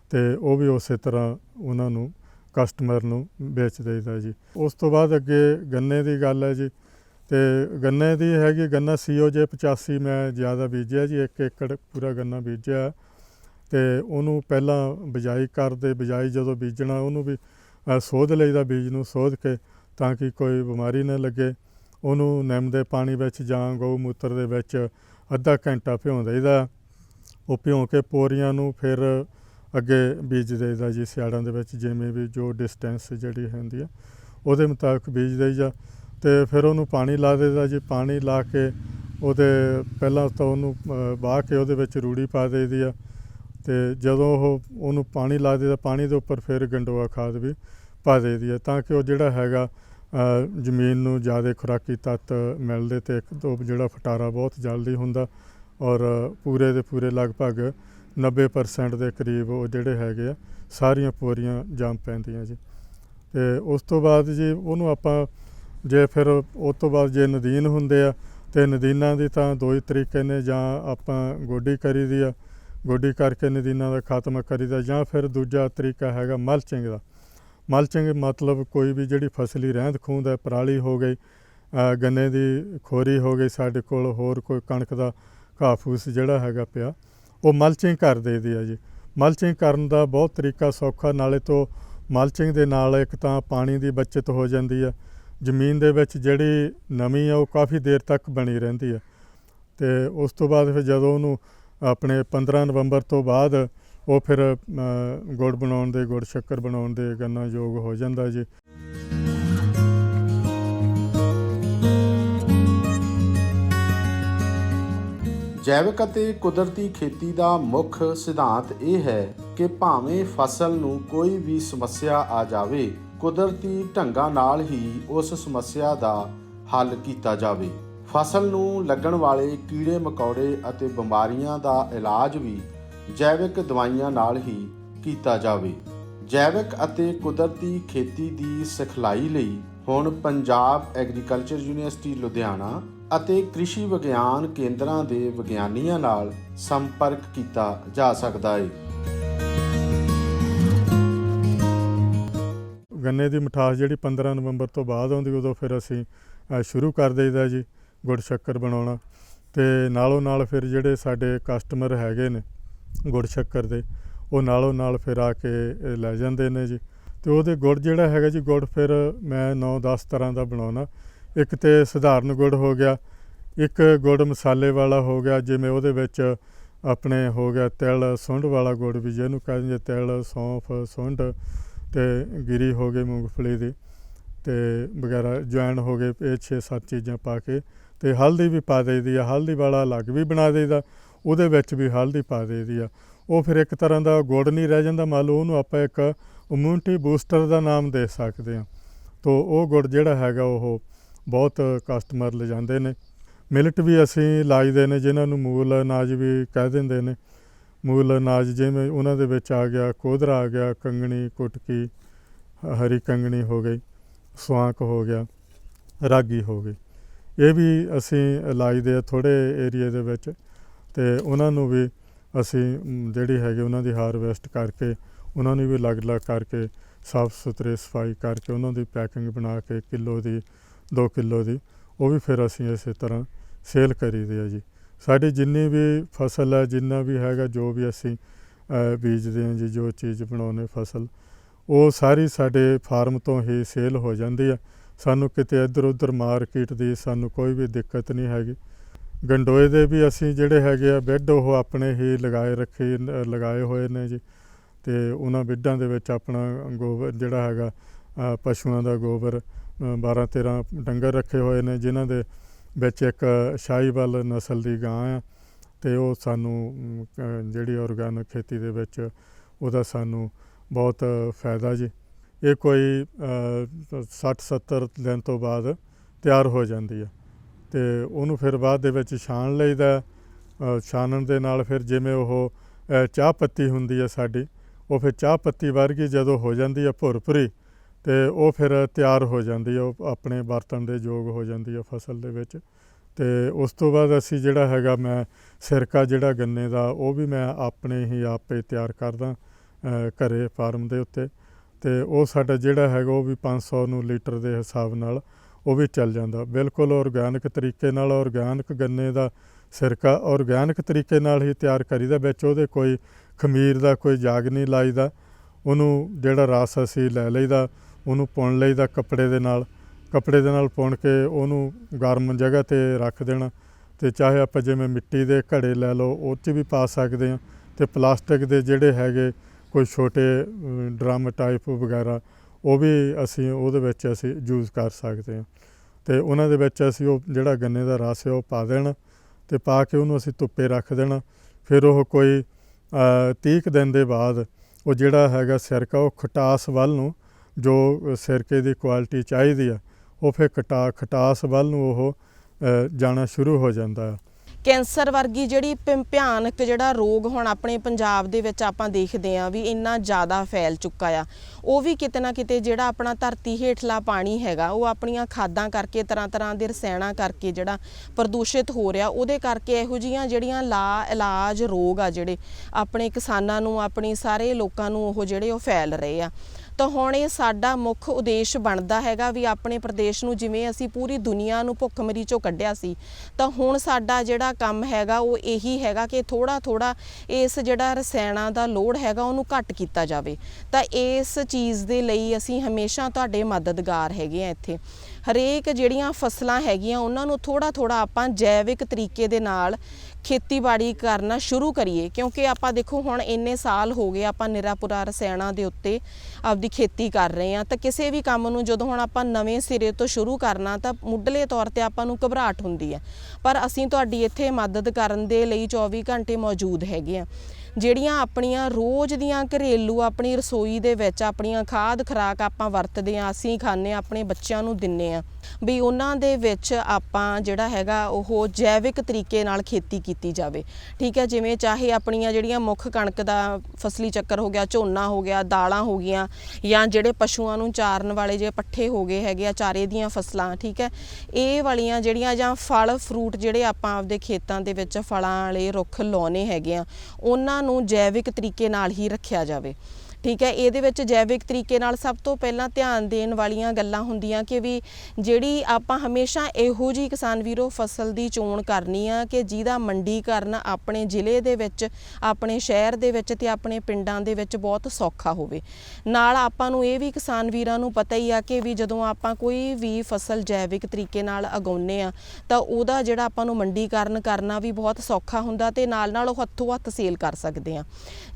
ਤੇ ਉਹ ਵੀ ਉਸੇ ਤਰ੍ਹਾਂ ਉਹਨਾਂ ਨੂੰ ਕਸਟਮਰ ਨੂੰ ਵੇਚ ਦਈਦਾ ਜੀ। ਉਸ ਤੋਂ ਬਾਅਦ ਅੱਗੇ ਗੰਨੇ ਦੀ ਗੱਲ ਹੈ ਜੀ। ਤੇ ਗੰਨੇ ਦੀ ਹੈਗੀ, ਗੰਨਾ ਸੀਓਜੇ 85 ਮੈਂ ਜ਼ਿਆਦਾ ਬੀਜਿਆ ਜੀ, ਇੱਕ ਏਕੜ ਪੂਰਾ ਗੰਨਾ ਬੀਜਿਆ। ਤੇ ਉਹਨੂੰ ਪਹਿਲਾਂ ਬਿਜਾਈ ਕਰਦੇ, ਬਿਜਾਈ ਜਦੋਂ ਬੀਜਣਾ, ਉਹਨੂੰ ਵੀ ਸੋਧ ਲਈਦਾ ਬੀਜ ਨੂੰ ਸੋਧ ਕੇ ਤਾਂ ਕਿ ਕੋਈ ਬਿਮਾਰੀ ਨਾ ਲੱਗੇ। ਉਹਨੂੰ ਨਿੰਮ ਦੇ ਪਾਣੀ ਵਿੱਚ ਜਾਂ ਗਊ ਮੂਤਰ ਦੇ ਵਿੱਚ ਅੱਧਾ ਘੰਟਾ ਭਿਉਂ ਦਈਦਾ। ਉਹ ਭਿਉਂ ਕੇ ਪੋਰੀਆਂ ਨੂੰ ਫਿਰ ਅੱਗੇ ਬੀਜ ਦੇਈਦਾ ਜੀ ਸਿਆੜਾਂ ਦੇ ਵਿੱਚ ਜਿਵੇਂ ਵੀ ਜੋ ਡਿਸਟੈਂਸ ਜਿਹੜੀ ਹੁੰਦੀ ਆ, ਉਹਦੇ ਮੁਤਾਬਕ ਬੀਜ ਦੇਈਦਾ ਤੇ ਫਿਰ ਉਹਨੂੰ ਪਾਣੀ ਲਾ ਦੇਈਦਾ ਜੀ, ਪਾਣੀ ਲਾ ਕੇ ਉਹਦੇ ਪਹਿਲਾਂ ਤਾਂ ਉਹਨੂੰ ਬਾਹ ਕੇ ਉਹਦੇ ਵਿੱਚ ਰੂੜੀ ਪਾ ਦੇਈਦੀ ਆ, ਤੇ ਜਦੋਂ ਉਹ ਉਹਨੂੰ ਪਾਣੀ ਲਾ ਦੇਈਦਾ ਪਾਣੀ ਦੇ ਉੱਪਰ ਫਿਰ ਗੰਡੋਆ ਖਾਦ ਵੀ ਪਾ ਦੇਈਦੀ ਆ, ਤਾਂ ਕਿ ਉਹ ਜਿਹੜਾ ਹੈਗਾ ਜ਼ਮੀਨ ਨੂੰ ਜ਼ਿਆਦਾ ਖੁਰਾਕੀ ਤੱਤ ਮਿਲਦੇ ਤੇ ਇੱਕ ਦੋ ਜਿਹੜਾ ਫਟਾਰਾ ਬਹੁਤ ਜਲਦੀ ਹੁੰਦਾ ਔਰ ਪੂਰੇ ਦੇ ਪੂਰੇ ਲਗਭਗ 90% ਦੇ ਕਰੀਬ ਉਹ ਜਿਹੜੇ ਹੈਗੇ ਆ, ਸਾਰੀਆਂ ਪੂਰੀਆਂ ਜੰਮ ਪੈਂਦੀਆਂ ਜੀ। ਤੇ ਉਸ ਤੋਂ ਬਾਅਦ ਜੀ ਉਹਨੂੰ ਆਪਾਂ ਜੇ ਫਿਰ ਉਸ ਤੋਂ ਬਾਅਦ ਜੇ ਨਦੀਨ ਹੁੰਦੇ ਆ, ਤੇ ਨਦੀਨਾਂ ਦੀ ਤਾਂ ਦੋ ਹੀ ਤਰੀਕੇ ਨੇ, ਜਾਂ ਆਪਾਂ ਗੋਡੀ ਕਰੀਦੀ ਆ, ਗੋਡੀ ਕਰਕੇ ਨਦੀਨਾਂ ਦਾ ਖਾਤਮਾ ਕਰੀਦਾ ਜਾਂ ਫਿਰ ਦੂਜਾ ਤਰੀਕਾ ਹੈਗਾ ਮਲਚਿੰਗ ਦਾ। ਮਲਚਿੰਗ ਮਤਲਬ ਕੋਈ ਵੀ ਜਿਹੜੀ ਫਸਲੀ ਰਹਿੰਦ ਖੂੰਹਦ ਹੈ, ਪਰਾਲੀ ਹੋ ਗਈ ਗੰਨੇ ਦੀ ਖੋਰੀ ਹੋ ਗਈ ਸਾਡੇ ਕੋਲ, ਹੋਰ ਕੋਈ ਕਣਕ ਦਾ ਘਾਹ ਫੂਸ ਜਿਹੜਾ ਹੈਗਾ ਪਿਆ ਉਹ ਮਲਚਿੰਗ ਕਰ ਦੇਈਦੀ ਆ ਜੀ। ਮਲਚਿੰਗ ਕਰਨ ਦਾ ਬਹੁਤ ਤਰੀਕਾ ਸੌਖਾ, ਨਾਲੇ ਤੋਂ ਮਲਚਿੰਗ ਦੇ ਨਾਲ ਇੱਕ ਤਾਂ ਪਾਣੀ ਦੀ ਬਚਤ ਹੋ ਜਾਂਦੀ ਆ। ਜ਼ਮੀਨ ਦੇ ਵਿੱਚ ਜਿਹੜੀ ਨਮੀ ਆ, ਉਹ ਕਾਫੀ ਦੇਰ ਤੱਕ ਬਣੀ ਰਹਿੰਦੀ ਆ। ਤੇ ਉਸ ਤੋਂ ਬਾਅਦ ਫਿਰ ਜਦੋਂ ਉਹਨੂੰ ਆਪਣੇ 15 ਨਵੰਬਰ ਤੋਂ ਬਾਅਦ ਉਹ ਫਿਰ ਗੁੜ ਬਣਾਉਣ ਦੇ, ਗੁੜ ਸ਼ੱਕਰ ਬਣਾਉਣ ਦੇ ਗੰਨਾ ਯੋਗ ਹੋ ਜਾਂਦਾ ਜੀ। ਜੈਵਿਕ ਅਤੇ ਕੁਦਰਤੀ ਖੇਤੀ ਦਾ ਮੁੱਖ ਸਿਧਾਂਤ ਇਹ ਹੈ ਕਿ ਭਾਵੇਂ ਫਸਲ ਨੂੰ ਕੋਈ ਵੀ ਸਮੱਸਿਆ ਆ ਜਾਵੇ, ਕੁਦਰਤੀ ਢੰਗਾਂ ਨਾਲ ਹੀ ਉਸ ਸਮੱਸਿਆ ਦਾ ਹੱਲ ਕੀਤਾ ਜਾਵੇ। ਫਸਲ ਨੂੰ ਲੱਗਣ ਵਾਲੇ ਕੀੜੇ, ਮਕੌੜੇ ਅਤੇ ਬਿਮਾਰੀਆਂ ਦਾ ਇਲਾਜ ਵੀ ਜੈਵਿਕ ਦਵਾਈਆਂ ਨਾਲ ਹੀ ਕੀਤਾ ਜਾਵੇ। ਜੈਵਿਕ ਅਤੇ ਕੁਦਰਤੀ ਖੇਤੀ ਦੀ ਸਿਖਲਾਈ ਲਈ ਹੁਣ ਪੰਜਾਬ ਐਗਰੀਕਲਚਰ ਯੂਨੀਵਰਸਿਟੀ ਲੁਧਿਆਣਾ ਅਤੇ ਕ੍ਰਿਸ਼ੀ ਵਿਗਿਆਨ ਕੇਂਦਰਾਂ ਦੇ ਵਿਗਿਆਨੀਆਂ ਨਾਲ ਸੰਪਰਕ ਕੀਤਾ ਜਾ ਸਕਦਾ ਹੈ ਗੰਨੇ ਦੀ ਮਿਠਾਸ ਜਿਹੜੀ 15 ਨਵੰਬਰ ਤੋਂ ਬਾਅਦ ਆਉਂਦੀ, ਉਦੋਂ ਫਿਰ ਅਸੀਂ ਸ਼ੁਰੂ ਕਰ ਦੇਈਦਾ ਜੀ, ਗੁੜ ਸ਼ੱਕਰ ਬਣਾਉਣਾ। ਤੇ ਨਾਲੋਂ ਨਾਲ ਫਿਰ ਜਿਹੜੇ ਸਾਡੇ ਕਸਟਮਰ ਹੈਗੇ ਨੇ ਗੁੜ ਸ਼ੱਕਰ ਦੇ, ਉਹ ਨਾਲੋਂ ਨਾਲ ਫਿਰ ਆ ਕੇ ਲੈ ਜਾਂਦੇ ਨੇ ਜੀ। ਤੇ ਉਹਦੇ ਗੁੜ ਜਿਹੜਾ ਹੈਗਾ ਜੀ, ਗੁੜ ਫਿਰ ਮੈਂ 9-10 ਤਰ੍ਹਾਂ ਦਾ ਬਣਾਉਣਾ। ਇੱਕ ਤੇ ਸਧਾਰਨ ਗੁੜ ਹੋ ਗਿਆ, ਇੱਕ ਗੁੜ ਮਸਾਲੇ ਵਾਲਾ ਹੋ ਗਿਆ, ਜਿਵੇਂ ਉਹਦੇ ਵਿੱਚ ਆਪਣੇ ਹੋ ਗਿਆ ਤਿਲ ਸੁੰਡ ਵਾਲਾ ਗੁੜ ਵੀ, ਜਿਹਨੂੰ ਕਹਿੰਦੇ ਤਿਲ, ਸੌਂਫ, ਸੁੰਡ ਤੇ ਗਿਰੀ ਹੋ ਗਈ ਮੂੰਗਫਲੀ ਦੀ ਤੇ ਵਗੈਰਾ ਜੁਆਇਨ ਹੋ ਗਏ, ਇਹ 6-7 ਚੀਜ਼ਾਂ ਪਾ ਕੇ ਤੇ ਹਲਦੀ ਵੀ ਪਾ ਦੇਈਦੀ ਆ, ਹਲਦੀ ਵਾਲਾ ਅਲੱਗ ਵੀ ਬਣਾ ਦੇਈਦਾ, ਉਹਦੇ ਵਿੱਚ ਵੀ ਹਲਦੀ ਪਾ ਦੇਈਦੀ ਆ। ਉਹ ਫਿਰ ਇੱਕ ਤਰ੍ਹਾਂ ਦਾ ਗੁੜ ਨਹੀਂ ਰਹਿ ਜਾਂਦਾ, ਮੰਨ ਲਓ ਉਹਨੂੰ ਆਪਾਂ ਇੱਕ ਇਮਿਊਨਿਟੀ ਬੂਸਟਰ ਦਾ ਨਾਮ ਦੇ ਸਕਦੇ ਹਾਂ ਤੋ ਉਹ ਗੁੜ ਜਿਹੜਾ ਹੈਗਾ ਉਹ ਬਹੁਤ ਕਸਟਮਰ ਲਿਜਾਂਦੇ ਨੇ। ਮਿਲਟ ਵੀ ਅਸੀਂ ਲਾਈਦੇ ਨੇ, ਜਿਨ੍ਹਾਂ ਨੂੰ ਮੂਲ ਅਨਾਜ ਵੀ ਕਹਿ ਦਿੰਦੇ ਨੇ। ਮੂਲ ਅਨਾਜ ਜਿਵੇਂ ਉਹਨਾਂ ਦੇ ਵਿੱਚ ਆ ਗਿਆ ਕੋਧਰਾ ਆ ਗਿਆ, ਕੰਗਣੀ, ਕੁਟਕੀ, ਹ- ਹਰੀ ਕੰਗਣੀ ਹੋ ਗਈ, ਸਵਾਂਕ ਹੋ ਗਿਆ, ਰਾਗੀ ਹੋ ਗਈ। ਇਹ ਵੀ ਅਸੀਂ ਲਾਈਦੇ ਆ ਥੋੜੇ ਏਰੀਏ ਦੇ ਵਿੱਚ ਤੇ ਉਹਨਾਂ ਨੂੰ ਵੀ ਅਸੀਂ ਜਿਹੜੀ ਹੈਗੀ ਉਹਨਾਂ ਦੀ ਹਾਰਵੈਸਟ ਕਰਕੇ, ਉਹਨਾਂ ਨੂੰ ਵੀ ਅਲੱਗ-ਅਲੱਗ ਕਰਕੇ ਸਾਫ਼ ਸੁਥਰੇ ਸਫ਼ਾਈ ਕਰਕੇ, ਉਹਨਾਂ ਦੀ ਪੈਕਿੰਗ ਬਣਾ ਕੇ, ਕਿਲੋ ਦੀ 2 ਕਿਲੋ ਦੀ, ਉਹ ਵੀ ਫਿਰ ਅਸੀਂ ਇਸੇ ਤਰ੍ਹਾਂ ਸੇਲ ਕਰੀਦੇ ਆ ਜੀ। ਸਾਡੀ ਜਿੰਨੀ ਵੀ ਫਸਲ ਹੈ ਜਿੰਨਾ ਵੀ ਹੈਗਾ, ਜੋ ਵੀ ਅਸੀਂ ਬੀਜਦੇ ਹਾਂ ਜੀ, ਜੋ ਚੀਜ਼ ਬਣਾਉਨੇ ਫਸਲ, ਉਹ ਸਾਰੀ ਸਾਡੇ ਫਾਰਮ ਤੋਂ ਹੀ ਸੇਲ ਹੋ ਜਾਂਦੀ ਆ। ਸਾਨੂੰ ਕਿਤੇ ਇੱਧਰ ਉੱਧਰ ਮਾਰਕੀਟ ਦੀ ਸਾਨੂੰ ਕੋਈ ਵੀ ਦਿੱਕਤ ਨਹੀਂ ਹੈਗੀ। ਗੰਡੋਏ ਦੇ ਵੀ ਅਸੀਂ ਜਿਹੜੇ ਹੈਗੇ ਆ, ਬੈੱਡ ਉਹ ਆਪਣੇ ਹੀ ਲਗਾਏ ਰੱਖੇ, ਲਗਾਏ ਹੋਏ ਨੇ ਜੀ। ਤੇ ਉਹਨਾਂ ਬੈੱਡਾਂ ਦੇ ਵਿੱਚ ਆਪਣਾ ਗੋਬਰ ਜਿਹੜਾ ਹੈਗਾ ਪਸ਼ੂਆਂ ਦਾ ਗੋਬਰ 12 13 ਡੰਗਰ ਰੱਖੇ ਹੋਏ ਨੇ ਜਿਨ੍ਹਾਂ ਦੇ ਵਿੱਚ ਇੱਕ ਸ਼ਾਹੀਵਾਲ ਨਸਲ ਦੀ ਗਾਂ ਆ ਤੇ ਉਹ ਸਾਨੂੰ ਜਿਹੜੀ ਆਰਗੈਨਿਕ ਖੇਤੀ ਦੇ ਵਿੱਚ ਉਹਦਾ ਸਾਨੂੰ ਬਹੁਤ ਫਾਇਦਾ ਜੀ। ਇਹ ਕੋਈ 60 70 ਦਿਨ ਤੋਂ ਬਾਅਦ ਤਿਆਰ ਹੋ ਜਾਂਦੀ ਹੈ ਤੇ ਉਹਨੂੰ ਫਿਰ ਬਾਅਦ ਦੇ ਵਿੱਚ ਛਾਣ ਲਈਦਾ ਅ, ਛਾਣਨ ਦੇ ਨਾਲ ਫਿਰ ਜਿਵੇਂ ਉਹ ਚਾਹ ਪੱਤੀ ਹੁੰਦੀ ਹੈ ਸਾਡੀ ਉਹ ਫਿਰ ਚਾਹ ਪੱਤੀ ਵਰਗੀ ਜਦੋਂ ਹੋ ਜਾਂਦੀ ਹੈ ਭੁਰਭੁਰੀ ਤੇ ਉਹ ਫਿਰ ਤਿਆਰ ਹੋ ਜਾਂਦੀ ਹੈ ਉਹ ਆਪਣੇ ਵਰਤਣ ਦੇ ਯੋਗ ਹੋ ਜਾਂਦੀ ਹੈ ਫਸਲ ਦੇ ਵਿੱਚ। ਤੇ ਉਸ ਤੋਂ ਬਾਅਦ ਅਸੀਂ ਜਿਹੜਾ ਹੈਗਾ ਮੈਂ ਸਿਰਕਾ ਜਿਹੜਾ ਗੰਨੇ ਦਾ ਉਹ ਵੀ ਮੈਂ ਆਪਣੇ ਹੀ ਆਪੇ ਤਿਆਰ ਕਰਦਾ ਅ, ਘਰੇ ਫਾਰਮ ਦੇ ਉੱਤੇ। ਤੇ ਉਹ ਸਾਡਾ ਜਿਹੜਾ ਹੈਗਾ ਉਹ ਵੀ 500 ਨੂੰ ਲੀਟਰ ਦੇ ਹਿਸਾਬ ਨਾਲ ਉਹ ਵੀ ਚੱਲ ਜਾਂਦਾ। ਬਿਲਕੁਲ ਆਰਗੈਨਿਕ ਤਰੀਕੇ ਨਾਲ ਆਰਗੈਨਿਕ ਗੰਨੇ ਦਾ ਸਿਰਕਾ ਆਰਗੈਨਿਕ ਤਰੀਕੇ ਨਾਲ ਹੀ ਤਿਆਰ ਕਰੀਦਾ ਵਿੱਚ ਉਹਦੇ ਕੋਈ ਖਮੀਰ ਦਾ ਕੋਈ ਜਾਗ ਨਹੀਂ ਲਾਈਦਾ। ਉਹਨੂੰ ਜਿਹੜਾ ਰਸ ਅਸੀਂ ਲੈ ਲਈਦਾ ਉਹਨੂੰ ਪੁਣ ਲਈਦਾ ਕੱਪੜੇ ਦੇ ਨਾਲ, ਕੱਪੜੇ ਦੇ ਨਾਲ ਪੁਣ ਕੇ ਉਹਨੂੰ ਗਰਮ ਜਗ੍ਹਾ ਤੇ ਰੱਖ ਦੇਣਾ ਤੇ ਚਾਹੇ ਆਪਾਂ ਜਿਵੇਂ ਮਿੱਟੀ ਦੇ ਘੜੇ ਲੈ ਲਓ, ਉਹ 'ਚ ਵੀ ਪਾ ਸਕਦੇ ਹਾਂ ਤੇ ਪਲਾਸਟਿਕ ਦੇ ਜਿਹੜੇ ਹੈਗੇ ਕੋਈ ਛੋਟੇ ਡਰਮ ਟਾਈਪ ਵਗੈਰਾ, ਉਹ ਵੀ ਅਸੀਂ ਉਹਦੇ ਵਿੱਚ ਅਸੀਂ ਯੂਜ਼ ਕਰ ਸਕਦੇ ਹਾਂ। ਤੇ ਉਹਨਾਂ ਦੇ ਵਿੱਚ ਅਸੀਂ ਉਹ ਜਿਹੜਾ ਗੰਨੇ ਦਾ ਰਸ ਹੈ ਉਹ ਪਾ ਦੇਣਾ ਤੇ ਪਾ ਕੇ ਉਹਨੂੰ ਅਸੀਂ ਧੁੱਪੇ ਰੱਖ ਦੇਣਾ। ਫਿਰ ਉਹ ਕੋਈ 30 ਕੁ ਦਿਨ ਦੇ ਬਾਅਦ ਉਹ ਜਿਹੜਾ ਹੈਗਾ ਸਿਰਕਾ ਉਹ ਖਟਾਸ ਵੱਲ ਨੂੰ ਜੋ ਸਿਰਕੇ ਦੀ ਕੁਆਲਿਟੀ ਚਾਹੀਦੀ ਆ, ਉਹ ਫਿਰ ਖਟਾ ਖਟਾਸ ਵੱਲ ਨੂੰ ਉਹ ਜਾਣਾ ਸ਼ੁਰੂ ਹੋ ਜਾਂਦਾ ਹੈ ਕੈਂਸਰ ਵਰਗੀ ਜਿਹੜੀ ਭਿਆਨਕ ਜਿਹੜਾ ਰੋਗ ਹੁਣ ਆਪਣੇ ਪੰਜਾਬ ਦੇ ਵਿੱਚ ਆਪਾਂ ਦੇਖਦੇ ਆਂ ਵੀ ਇੰਨਾ ਜ਼ਿਆਦਾ ਫੈਲ ਚੁੱਕਾ ਆ, ਉਹ ਵੀ ਕਿਤੇ ਨਾ ਕਿਤੇ ਜਿਹੜਾ ਆਪਣਾ ਧਰਤੀ ਹੇਠਲਾ ਪਾਣੀ ਹੈਗਾ, ਉਹ ਆਪਣੀਆਂ ਖਾਦਾਂ ਕਰਕੇ ਤਰ੍ਹਾਂ ਤਰ੍ਹਾਂ ਦੇ ਰਸਾਇਣਾਂ ਕਰਕੇ ਜਿਹੜਾ ਪ੍ਰਦੂਸ਼ਿਤ ਹੋ ਰਿਹਾ, ਉਹਦੇ ਕਰਕੇ ਇਹੋ ਜੀਆਂ ਜਿਹੜੀਆਂ ਲਾ, ਇਲਾਜ ਰੋਗ ਆ ਜਿਹੜੇ, ਆਪਣੇ ਕਿਸਾਨਾਂ ਨੂੰ, ਆਪਣੇ ਸਾਰੇ ਲੋਕਾਂ ਨੂੰ ਉਹ ਜਿਹੜੇ ਉਹ ਫੈਲ ਰਹੇ ਆ। ਤਾਂ ਹੁਣ ਇਹ ਸਾਡਾ ਮੁੱਖ ਉਦੇਸ਼ ਬਣਦਾ ਹੈਗਾ ਵੀ ਆਪਣੇ ਪ੍ਰਦੇਸ਼ ਨੂੰ ਜਿਵੇਂ ਅਸੀਂ ਪੂਰੀ ਦੁਨੀਆ ਨੂੰ ਭੁੱਖਮਰੀ ਚੋਂ ਕੱਢਿਆ ਸੀ, ਤਾਂ ਹੁਣ ਸਾਡਾ ਜਿਹੜਾ ਕੰਮ ਹੈਗਾ ਉਹ ਇਹੀ ਹੈਗਾ ਕਿ ਥੋੜਾ ਥੋੜਾ ਇਸ ਜਿਹੜਾ ਰਸਾਇਣਾਂ ਦਾ ਲੋਡ ਹੈਗਾ ਉਹਨੂੰ ਘੱਟ ਕੀਤਾ ਜਾਵੇ। ਤਾਂ ਇਸ ਚੀਜ਼ ਦੇ ਲਈ ਅਸੀਂ ਹਮੇਸ਼ਾ ਤੁਹਾਡੇ ਮਦਦਗਾਰ ਹੈਗੇ ਆ ਇੱਥੇ। ਹਰੇਕ ਜਿਹੜੀਆਂ ਫਸਲਾਂ ਹੈਗੀਆਂ, ਉਹਨਾਂ ਨੂੰ ਥੋੜਾ ਥੋੜਾ ਆਪਾਂ ਜੈਵਿਕ ਤਰੀਕੇ ਦੇ ਨਾਲ ਖੇਤੀਬਾੜੀ ਕਰਨਾ ਸ਼ੁਰੂ ਕਰੀਏ, ਕਿਉਂਕਿ ਆਪਾਂ ਦੇਖੋ ਹੁਣ ਇੰਨੇ ਸਾਲ ਹੋ ਗਏ ਆਪਾਂ ਨਿਰਾਪੁਰਾ ਰਸਾਇਣਾਂ ਦੇ ਉੱਤੇ ਆਪਦੀ ਖੇਤੀ ਕਰ ਰਹੇ ਆ ਤਾਂ ਕਿਸੇ ਵੀ ਕੰਮ ਨੂੰ ਜਦੋਂ ਹੁਣ ਆਪਾਂ ਨਵੇਂ ਸਿਰੇ ਤੋਂ ਸ਼ੁਰੂ ਕਰਨਾ, ਤਾਂ ਮੁੱਢਲੇ ਤੌਰ ਤੇ ਆਪਾਂ ਨੂੰ ਘਬਰਾਹਟ ਹੁੰਦੀ ਹੈ। ਪਰ ਅਸੀਂ ਤੁਹਾਡੀ ਇੱਥੇ ਮਦਦ ਕਰਨ ਦੇ ਲਈ 24 ਘੰਟੇ ਮੌਜੂਦ ਹੈਗੇ ਆ ਜਿਹੜੀਆਂ ਆਪਣੀਆਂ ਰੋਜ਼ ਦੀਆਂ ਘਰੇਲੂ ਆਪਣੀ ਰਸੋਈ ਦੇ ਵਿੱਚ ਆਪਣੀਆਂ ਖਾਦ ਖੁਰਾਕ ਆਪਾਂ ਵਰਤਦੇ ਆ ਅਸੀਂ ਖਾਂਦੇ ਹਾਂ, ਆਪਣੇ ਬੱਚਿਆਂ ਨੂੰ ਦਿੰਨੇ ਆ ਵੀ ਉਹਨਾਂ ਦੇ ਵਿੱਚ ਆਪਾਂ ਜਿਹੜਾ ਹੈਗਾ ਉਹ ਜੈਵਿਕ ਤਰੀਕੇ ਨਾਲ ਖੇਤੀ ਕੀਤੀ ਜਾਵੇ। ਠੀਕ ਹੈ, ਜਿਵੇਂ ਚਾਹੇ ਆਪਣੀਆਂ ਜਿਹੜੀਆਂ ਮੁੱਖ ਕਣਕ ਦਾ ਫਸਲੀ ਚੱਕਰ ਹੋ ਗਿਆ, ਝੋਨਾ ਹੋ ਗਿਆ, ਦਾਲਾਂ ਹੋ ਗਈਆਂ ਜਾਂ ਜਿਹੜੇ ਪਸ਼ੂਆਂ ਨੂੰ ਚਾਰਨ ਵਾਲੇ ਜੇ ਪੱਠੇ ਹੋ ਗਏ ਹੈਗੇ ਆ, ਚਾਰੇ ਦੀਆਂ ਫਸਲਾਂ, ਠੀਕ ਹੈ, ਇਹ ਵਾਲੀਆਂ ਜਿਹੜੀਆਂ ਜਾਂ ਫਲ, ਫਰੂਟ ਜਿਹੜੇ ਆਪਾਂ ਆਪਦੇ ਖੇਤਾਂ ਦੇ ਵਿੱਚ ਫਲਾਂ ਵਾਲੇ ਰੁੱਖ ਲਾਉਣੇ ਹੈਗੇ ਆ, ਉਹਨਾਂ ਨੂੰ ਜੈਵਿਕ ਤਰੀਕੇ ਨਾਲ ਹੀ ਰੱਖਿਆ ਜਾਵੇ। ਠੀਕ ਹੈ, ਇਹਦੇ ਵਿੱਚ ਜੈਵਿਕ ਤਰੀਕੇ ਨਾਲ ਸਭ ਤੋਂ ਪਹਿਲਾਂ ਧਿਆਨ ਦੇਣ ਵਾਲੀਆਂ ਗੱਲਾਂ ਹੁੰਦੀਆਂ ਕਿ ਵੀ ਜਿਹੜੀ ਆਪਾਂ ਹਮੇਸ਼ਾ ਇਹੋ ਜੀ ਕਿਸਾਨ ਵੀਰੋ ਫਸਲ ਦੀ ਚੋਣ ਕਰਨੀ ਆ ਕਿ ਜਿਹਦਾ ਮੰਡੀਕਰਨ ਆਪਣੇ ਜ਼ਿਲ੍ਹੇ ਦੇ ਵਿੱਚ, ਆਪਣੇ ਸ਼ਹਿਰ ਦੇ ਵਿੱਚ ਤੇ ਆਪਣੇ ਪਿੰਡਾਂ ਦੇ ਵਿੱਚ ਬਹੁਤ ਸੌਖਾ ਹੋਵੇ। ਨਾਲ ਆਪਾਂ ਨੂੰ ਇਹ ਵੀ ਕਿਸਾਨ ਵੀਰਾਂ ਨੂੰ ਪਤਾ ਹੀ ਆ ਕਿ ਵੀ ਜਦੋਂ ਆਪਾਂ ਕੋਈ ਵੀ ਫਸਲ ਜੈਵਿਕ ਤਰੀਕੇ ਨਾਲ ਉਗਾਉਂਦੇ ਆ, ਤਾਂ ਉਹਦਾ ਜਿਹੜਾ ਆਪਾਂ ਨੂੰ ਮੰਡੀਕਰਨ ਕਰਨਾ ਵੀ ਬਹੁਤ ਸੌਖਾ ਹੁੰਦਾ ਤੇ ਨਾਲ ਨਾਲ ਉਹ ਹੱਥੋਂ ਹੱਥ ਸੇਲ ਕਰ ਸਕਦੇ ਆ।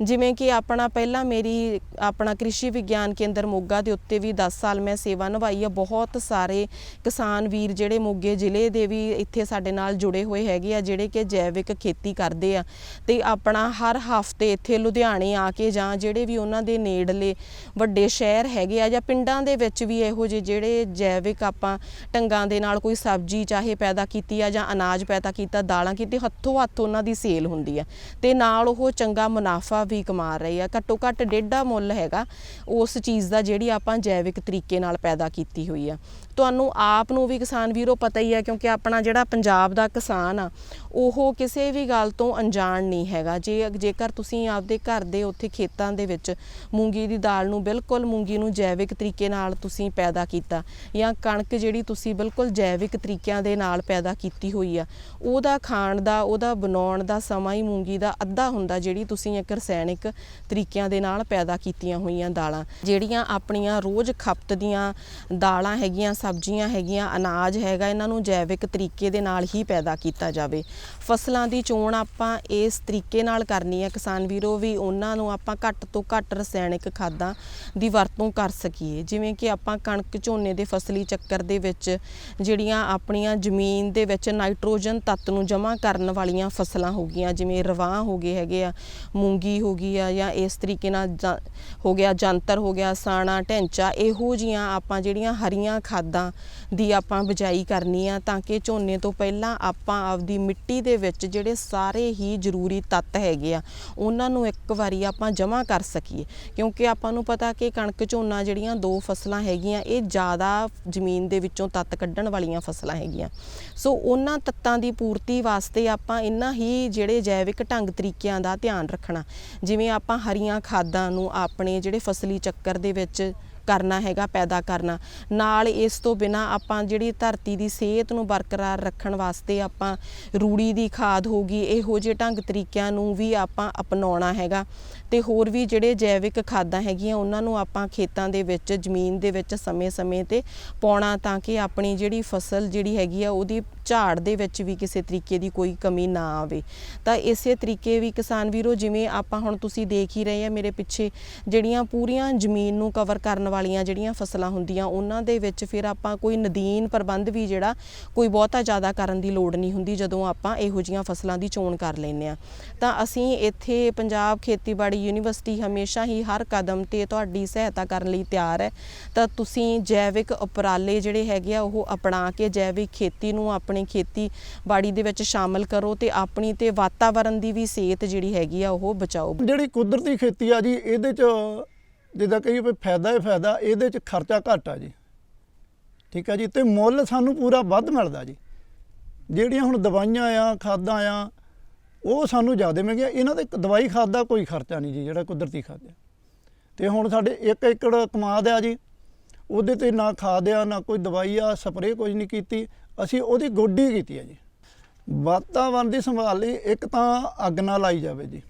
ਜਿਵੇਂ ਕਿ ਆਪਣਾ ਪਹਿਲਾਂ ਮੇਰੀ ਆਪਣਾ ਕ੍ਰਿਸ਼ੀ ਵਿਗਿਆਨ ਕੇਂਦਰ ਮੋਗਾ ਦੇ ਉੱਤੇ ਵੀ 10 ਸਾਲ ਮੈਂ ਸੇਵਾ ਨਿਭਾਈ ਆ। ਬਹੁਤ ਸਾਰੇ ਕਿਸਾਨ ਵੀਰ ਜਿਹੜੇ ਮੋਗੇ ਜ਼ਿਲ੍ਹੇ ਦੇ ਵੀ ਇੱਥੇ ਸਾਡੇ ਨਾਲ ਜੁੜੇ ਹੋਏ ਹੈਗੇ ਆ, ਜਿਹੜੇ ਕਿ ਜੈਵਿਕ ਖੇਤੀ ਕਰਦੇ ਆ। ਤੇ ਆਪਣਾ ਹਰ ਹਫ਼ਤੇ ਇੱਥੇ ਲੁਧਿਆਣੇ ਆ ਕੇ ਜਾਂ ਜਿਹੜੇ ਵੀ ਉਹਨਾਂ ਦੇ ਨੇੜਲੇ ਵੱਡੇ ਸ਼ਹਿਰ ਹੈਗੇ ਆ ਜਾਂ ਪਿੰਡਾਂ ਦੇ ਵਿੱਚ ਵੀ ਇਹੋ ਜਿਹੇ ਜਿਹੜੇ ਜੈਵਿਕ ਆਪਾਂ ਟੰਗਾਂ ਦੇ ਨਾਲ ਕੋਈ ਸਬਜ਼ੀ ਚਾਹੇ ਪੈਦਾ ਕੀਤੀ ਆ ਜਾਂ ਅਨਾਜ ਪੈਦਾ ਕੀਤਾ, ਦਾਲਾਂ ਕੀਤੀ ਹੱਥੋਂ ਹੱਥ ਉਹਨਾਂ ਦੀ ਸੇਲ ਹੁੰਦੀ ਆ। ਤੇ ਨਾਲ ਉਹ ਚੰਗਾ ਮੁਨਾਫਾ ਵੀ ਕਮਾ ਰਹੇ ਆ। ਘੱਟੋ ਘੱਟ ਡੇਢਾ ਮੁੱਲ ਹੈਗਾ ਉਸ ਚੀਜ਼ ਦਾ ਜਿਹੜੀ ਆਪਾਂ ਜੈਵਿਕ ਤਰੀਕੇ ਨਾਲ ਪੈਦਾ ਕੀਤੀ ਹੋਈ ਆ। ਤੁਹਾਨੂੰ ਆਪ ਨੂੰ ਵੀ ਕਿਸਾਨ ਵੀਰੋ ਪਤਾ ਹੀ ਹੈ ਕਿਉਂਕਿ ਆਪਣਾ ਜਿਹੜਾ ਪੰਜਾਬ ਦਾ ਕਿਸਾਨ ਆ, ਉਹ ਕਿਸੇ ਵੀ ਗੱਲ ਤੋਂ ਅਣਜਾਣ ਨਹੀਂ ਹੈਗਾ। ਜੇ ਜੇਕਰ ਤੁਸੀਂ ਆਪਦੇ ਘਰ ਦੇ ਉੱਥੇ ਖੇਤਾਂ ਦੇ ਵਿੱਚ ਮੂੰਗੀ ਦੀ ਦਾਲ ਨੂੰ ਬਿਲਕੁਲ ਮੂੰਗੀ ਨੂੰ ਜੈਵਿਕ ਤਰੀਕੇ ਨਾਲ ਤੁਸੀਂ ਪੈਦਾ ਕੀਤਾ ਜਾਂ ਕਣਕ ਜਿਹੜੀ ਤੁਸੀਂ ਬਿਲਕੁਲ ਜੈਵਿਕ ਤਰੀਕਿਆਂ ਦੇ ਨਾਲ ਪੈਦਾ ਕੀਤੀ ਹੋਈ ਆ, ਉਹਦਾ ਖਾਣ ਦਾ, ਉਹਦਾ ਬਣਾਉਣ ਦਾ ਸਮਾਂ ਹੀ ਮੂੰਗੀ ਦਾ ਅੱਧਾ ਹੁੰਦਾ ਜਿਹੜੀ ਤੁਸੀਂ ਇੱਕ ਰਸਾਇਣਿਕ ਤਰੀਕਿਆਂ ਦੇ ਨਾਲ ਪੈਦਾ ਕੀਤੀਆਂ ਹੋਈਆਂ ਦਾਲਾਂ। ਜਿਹੜੀਆਂ ਆਪਣੀਆਂ ਰੋਜ਼ ਖਪਤ ਦੀਆਂ ਦਾਲਾਂ ਹੈਗੀਆਂ ਸਬਜ਼ੀਆਂ ਹੈਗੀਆਂ, ਅਨਾਜ ਹੈਗਾ, ਇਹਨਾਂ ਨੂੰ ਜੈਵਿਕ ਤਰੀਕੇ ਦੇ ਨਾਲ ਹੀ ਪੈਦਾ ਕੀਤਾ ਜਾਵੇ। ਫਸਲਾਂ ਦੀ ਚੋਣ ਆਪਾਂ ਇਸ ਤਰੀਕੇ ਨਾਲ ਕਰਨੀ ਹੈ, ਕਿਸਾਨ ਵੀਰੋ, ਵੀ ਉਹਨਾਂ ਨੂੰ ਆਪਾਂ ਘੱਟ ਤੋਂ ਘੱਟ ਰਸਾਇਣਿਕ ਖਾਦਾਂ ਦੀ ਵਰਤੋਂ ਕਰ ਸਕੀਏ। ਜਿਵੇਂ ਕਿ ਆਪਾਂ ਕਣਕ ਝੋਨੇ ਦੇ ਫਸਲੀ ਚੱਕਰ ਦੇ ਵਿੱਚ ਜਿਹੜੀਆਂ ਆਪਣੀਆਂ ਜ਼ਮੀਨ ਦੇ ਵਿੱਚ ਨਾਈਟ੍ਰੋਜਨ ਤੱਤ ਨੂੰ ਜਮ੍ਹਾਂ ਕਰਨ ਵਾਲੀਆਂ ਫਸਲਾਂ ਹੋ ਗਈਆਂ, ਜਿਵੇਂ ਰਵਾਹ ਹੋ ਗਏ ਹੈਗੇ ਆ, ਮੂੰਗੀ ਹੋ ਗਈ ਆ, ਜਾਂ ਇਸ ਤਰੀਕੇ ਨਾਲ ਜਾਂ- ਹੋ ਗਿਆ, ਜੰਤਰ ਹੋ ਗਿਆ, ਸਾਣਾ, ਢੈਂਚਾ, ਇਹੋ ਜੀਆਂ ਆਪਾਂ ਜਿਹੜੀਆਂ ਹਰੀਆਂ ਖਾਦਾਂ ਦੀ ਆਪਾਂ ਬਿਜਾਈ ਕਰਨੀ ਆ ਤਾਂ ਕਿ ਝੋਨੇ ਤੋਂ ਪਹਿਲਾਂ ਆਪਾਂ ਆਪਦੀ ਮਿੱਟੀ ਦੇ ਵਿੱਚ ਜਿਹੜੇ ਸਾਰੇ ਹੀ ਜ਼ਰੂਰੀ ਤੱਤ ਹੈਗੇ ਆ, ਉਹਨਾਂ ਨੂੰ ਇੱਕ ਵਾਰੀ ਆਪਾਂ ਜਮ੍ਹਾਂ ਕਰ ਸਕੀਏ। ਕਿਉਂਕਿ ਆਪਾਂ ਨੂੰ ਪਤਾ ਕਿ ਕਣਕ ਝੋਨਾ ਜਿਹੜੀਆਂ ਦੋ ਫਸਲਾਂ ਹੈਗੀਆਂ, ਇਹ ਜ਼ਿਆਦਾ ਜ਼ਮੀਨ ਦੇ ਵਿੱਚੋਂ ਤੱਤ ਕੱਢਣ ਵਾਲੀਆਂ ਫਸਲਾਂ ਹੈਗੀਆਂ। ਸੋ ਉਹਨਾਂ ਤੱਤਾਂ ਦੀ ਪੂਰਤੀ ਵਾਸਤੇ ਆਪਾਂ ਇਹਨਾਂ ਹੀ ਜਿਹੜੇ ਜੈਵਿਕ ਢੰਗ ਤਰੀਕਿਆਂ ਦਾ ਧਿਆਨ ਰੱਖਣਾ। ਜਿਵੇਂ ਆਪਾਂ ਹਰੀਆਂ ਖਾਦਾਂ ਨੂੰ ਆਪਣੇ ਜਿਹੜੇ ਫਸਲੀ ਚੱਕਰ ਦੇ ਵਿੱਚ ਕਰਨਾ ਹੈਗਾ, ਪੈਦਾ ਕਰਨਾ। ਨਾਲ ਇਸ ਤੋਂ ਬਿਨਾ ਆਪਾਂ ਜਿਹੜੀ ਧਰਤੀ ਦੀ ਸਿਹਤ ਨੂੰ ਬਰਕਰਾਰ ਰੱਖਣ ਵਾਸਤੇ ਆਪਾਂ ਰੂੜੀ ਦੀ ਖਾਦ ਹੋਗੀ ਇਹੋ ਜਿਹੇ ਢੰਗ ਤਰੀਕਿਆਂ ਨੂੰ ਵੀ ਆਪਾਂ ਅਪਣਾਉਣਾ ਹੈਗਾ। ਤੇ ਹੋਰ ਵੀ ਜਿਹੜੇ ਜੈਵਿਕ ਖਾਦਾਂ ਹੈਗੀਆਂ, ਉਹਨਾਂ ਨੂੰ ਆਪਾਂ ਖੇਤਾਂ ਦੇ ਵਿੱਚ, ਜ਼ਮੀਨ ਦੇ ਵਿੱਚ ਸਮੇਂ-ਸਮੇਂ ਤੇ ਪਾਉਣਾ ਤਾਂ ਕਿ ਆਪਣੀ ਜਿਹੜੀ ਫਸਲ ਜਿਹੜੀ ਹੈਗੀ ਆ, ਉਹਦੀ ਝਾੜ ਦੇ ਵਿੱਚ ਵੀ ਕਿਸੇ ਤਰੀਕੇ ਦੀ ਕੋਈ ਕਮੀ ਨਾ ਆਵੇ। ਤਾਂ ਇਸੇ ਤਰੀਕੇ ਵੀ ਕਿਸਾਨ ਵੀਰੋ, ਜਿਵੇਂ ਆਪਾਂ ਹੁਣ ਤੁਸੀਂ ਦੇਖ ਹੀ ਰਹੇ ਆ, ਮੇਰੇ ਪਿੱਛੇ ਜਿਹੜੀਆਂ ਪੂਰੀਆਂ ਜ਼ਮੀਨ ਨੂੰ ਕਵਰ ਕਰਨ ਵਾਲੀਆਂ ਜਿਹੜੀਆਂ ਫਸਲਾਂ ਹੁੰਦੀਆਂ, ਉਹਨਾਂ ਦੇ ਵਿੱਚ ਫਿਰ ਆਪਾਂ ਕੋਈ ਨਦੀਨ ਪ੍ਰਬੰਧ ਵੀ ਜਿਹੜਾ ਕੋਈ ਬਹੁਤਾ ਜ਼ਿਆਦਾ ਕਰਨ ਦੀ ਲੋੜ ਨਹੀਂ ਹੁੰਦੀ, ਜਦੋਂ ਆਪਾਂ ਇਹੋ ਜੀਆਂ ਫਸਲਾਂ ਦੀ ਚੋਣ ਕਰ ਲੈਂਦੇ ਆ ਤਾਂ ਅਸੀਂ ਇੱਥੇ ਪੰਜਾਬ ਖੇਤੀਬਾੜੀ ਯੂਨੀਵਰਸਿਟੀ ਹਮੇਸ਼ਾ ਹੀ ਹਰ ਕਦਮ ਤੇ ਤੁਹਾਡੀ ਸਹਾਇਤਾ ਕਰਨ ਲਈ ਤਿਆਰ ਹੈ। ਤਾਂ ਤੁਸੀਂ ਜੈਵਿਕ ਉਪਰਾਲੇ ਜਿਹੜੇ ਹੈਗੇ ਆ, ਉਹ ਅਪਣਾ ਕੇ ਜੈਵਿਕ ਖੇਤੀ ਨੂੰ ਆਪਣੀ ਖੇਤੀਬਾੜੀ ਦੇ ਵਿੱਚ ਸ਼ਾਮਲ ਕਰੋ ਤੇ ਆਪਣੀ ਤੇ ਵਾਤਾਵਰਣ ਦੀ ਵੀ ਸਿਹਤ ਜਿਹੜੀ ਹੈਗੀ ਆ, ਉਹ ਬਚਾਓ। ਜਿਹੜੀ ਕੁਦਰਤੀ ਖੇਤੀ ਆ ਜੀ, ਇਹਦੇ ਚ ਜਿੱਦਾਂ ਕਹੀਏ ਵੀ ਫਾਇਦਾ ਹੀ ਫਾਇਦਾ, ਇਹਦੇ ਚ ਖਰਚਾ ਘੱਟ ਆ ਜੀ। ਠੀਕ ਆ ਜੀ? ਤੇ ਮੁੱਲ ਸਾਨੂੰ ਪੂਰਾ ਵੱਧ ਮਿਲਦਾ ਜੀ। ਜਿਹੜੀਆਂ ਹੁਣ ਦਵਾਈਆਂ ਆ, ਖਾਦਾਂ ਆ ਉਹ ਸਾਨੂੰ ਜ਼ਿਆਦਾ ਮਹਿੰਗੀਆਂ ਇਹਨਾਂ ਦੇ ਦਵਾਈ ਖਾਦ ਦਾ ਕੋਈ ਖਰਚਾ ਨਹੀਂ ਜੀ, ਜਿਹੜਾ ਕੁਦਰਤੀ ਖਾਦ ਆ ਤੇ ਹੁਣ ਸਾਡੇ 1 ਏਕੜ ਕਮਾਦ ਆ ਜੀ। ਉਹਦੇ ਤੇ ਨਾ ਖਾਦ ਆ, ਨਾ ਕੋਈ ਦਵਾਈ ਆ, ਸਪਰੇਅ ਕੁਝ ਨਹੀਂ ਕੀਤੀ। ਅਸੀਂ ਉਹਦੀ ਗੋਡੀ ਕੀਤੀ ਆ ਜੀ। ਵਾਤਾਵਰਣ ਦੀ ਸੰਭਾਲ ਲਈ ਇੱਕ ਤਾਂ ਅੱਗ ਨਾ ਲਾਈ ਜਾਵੇ ਜੀ।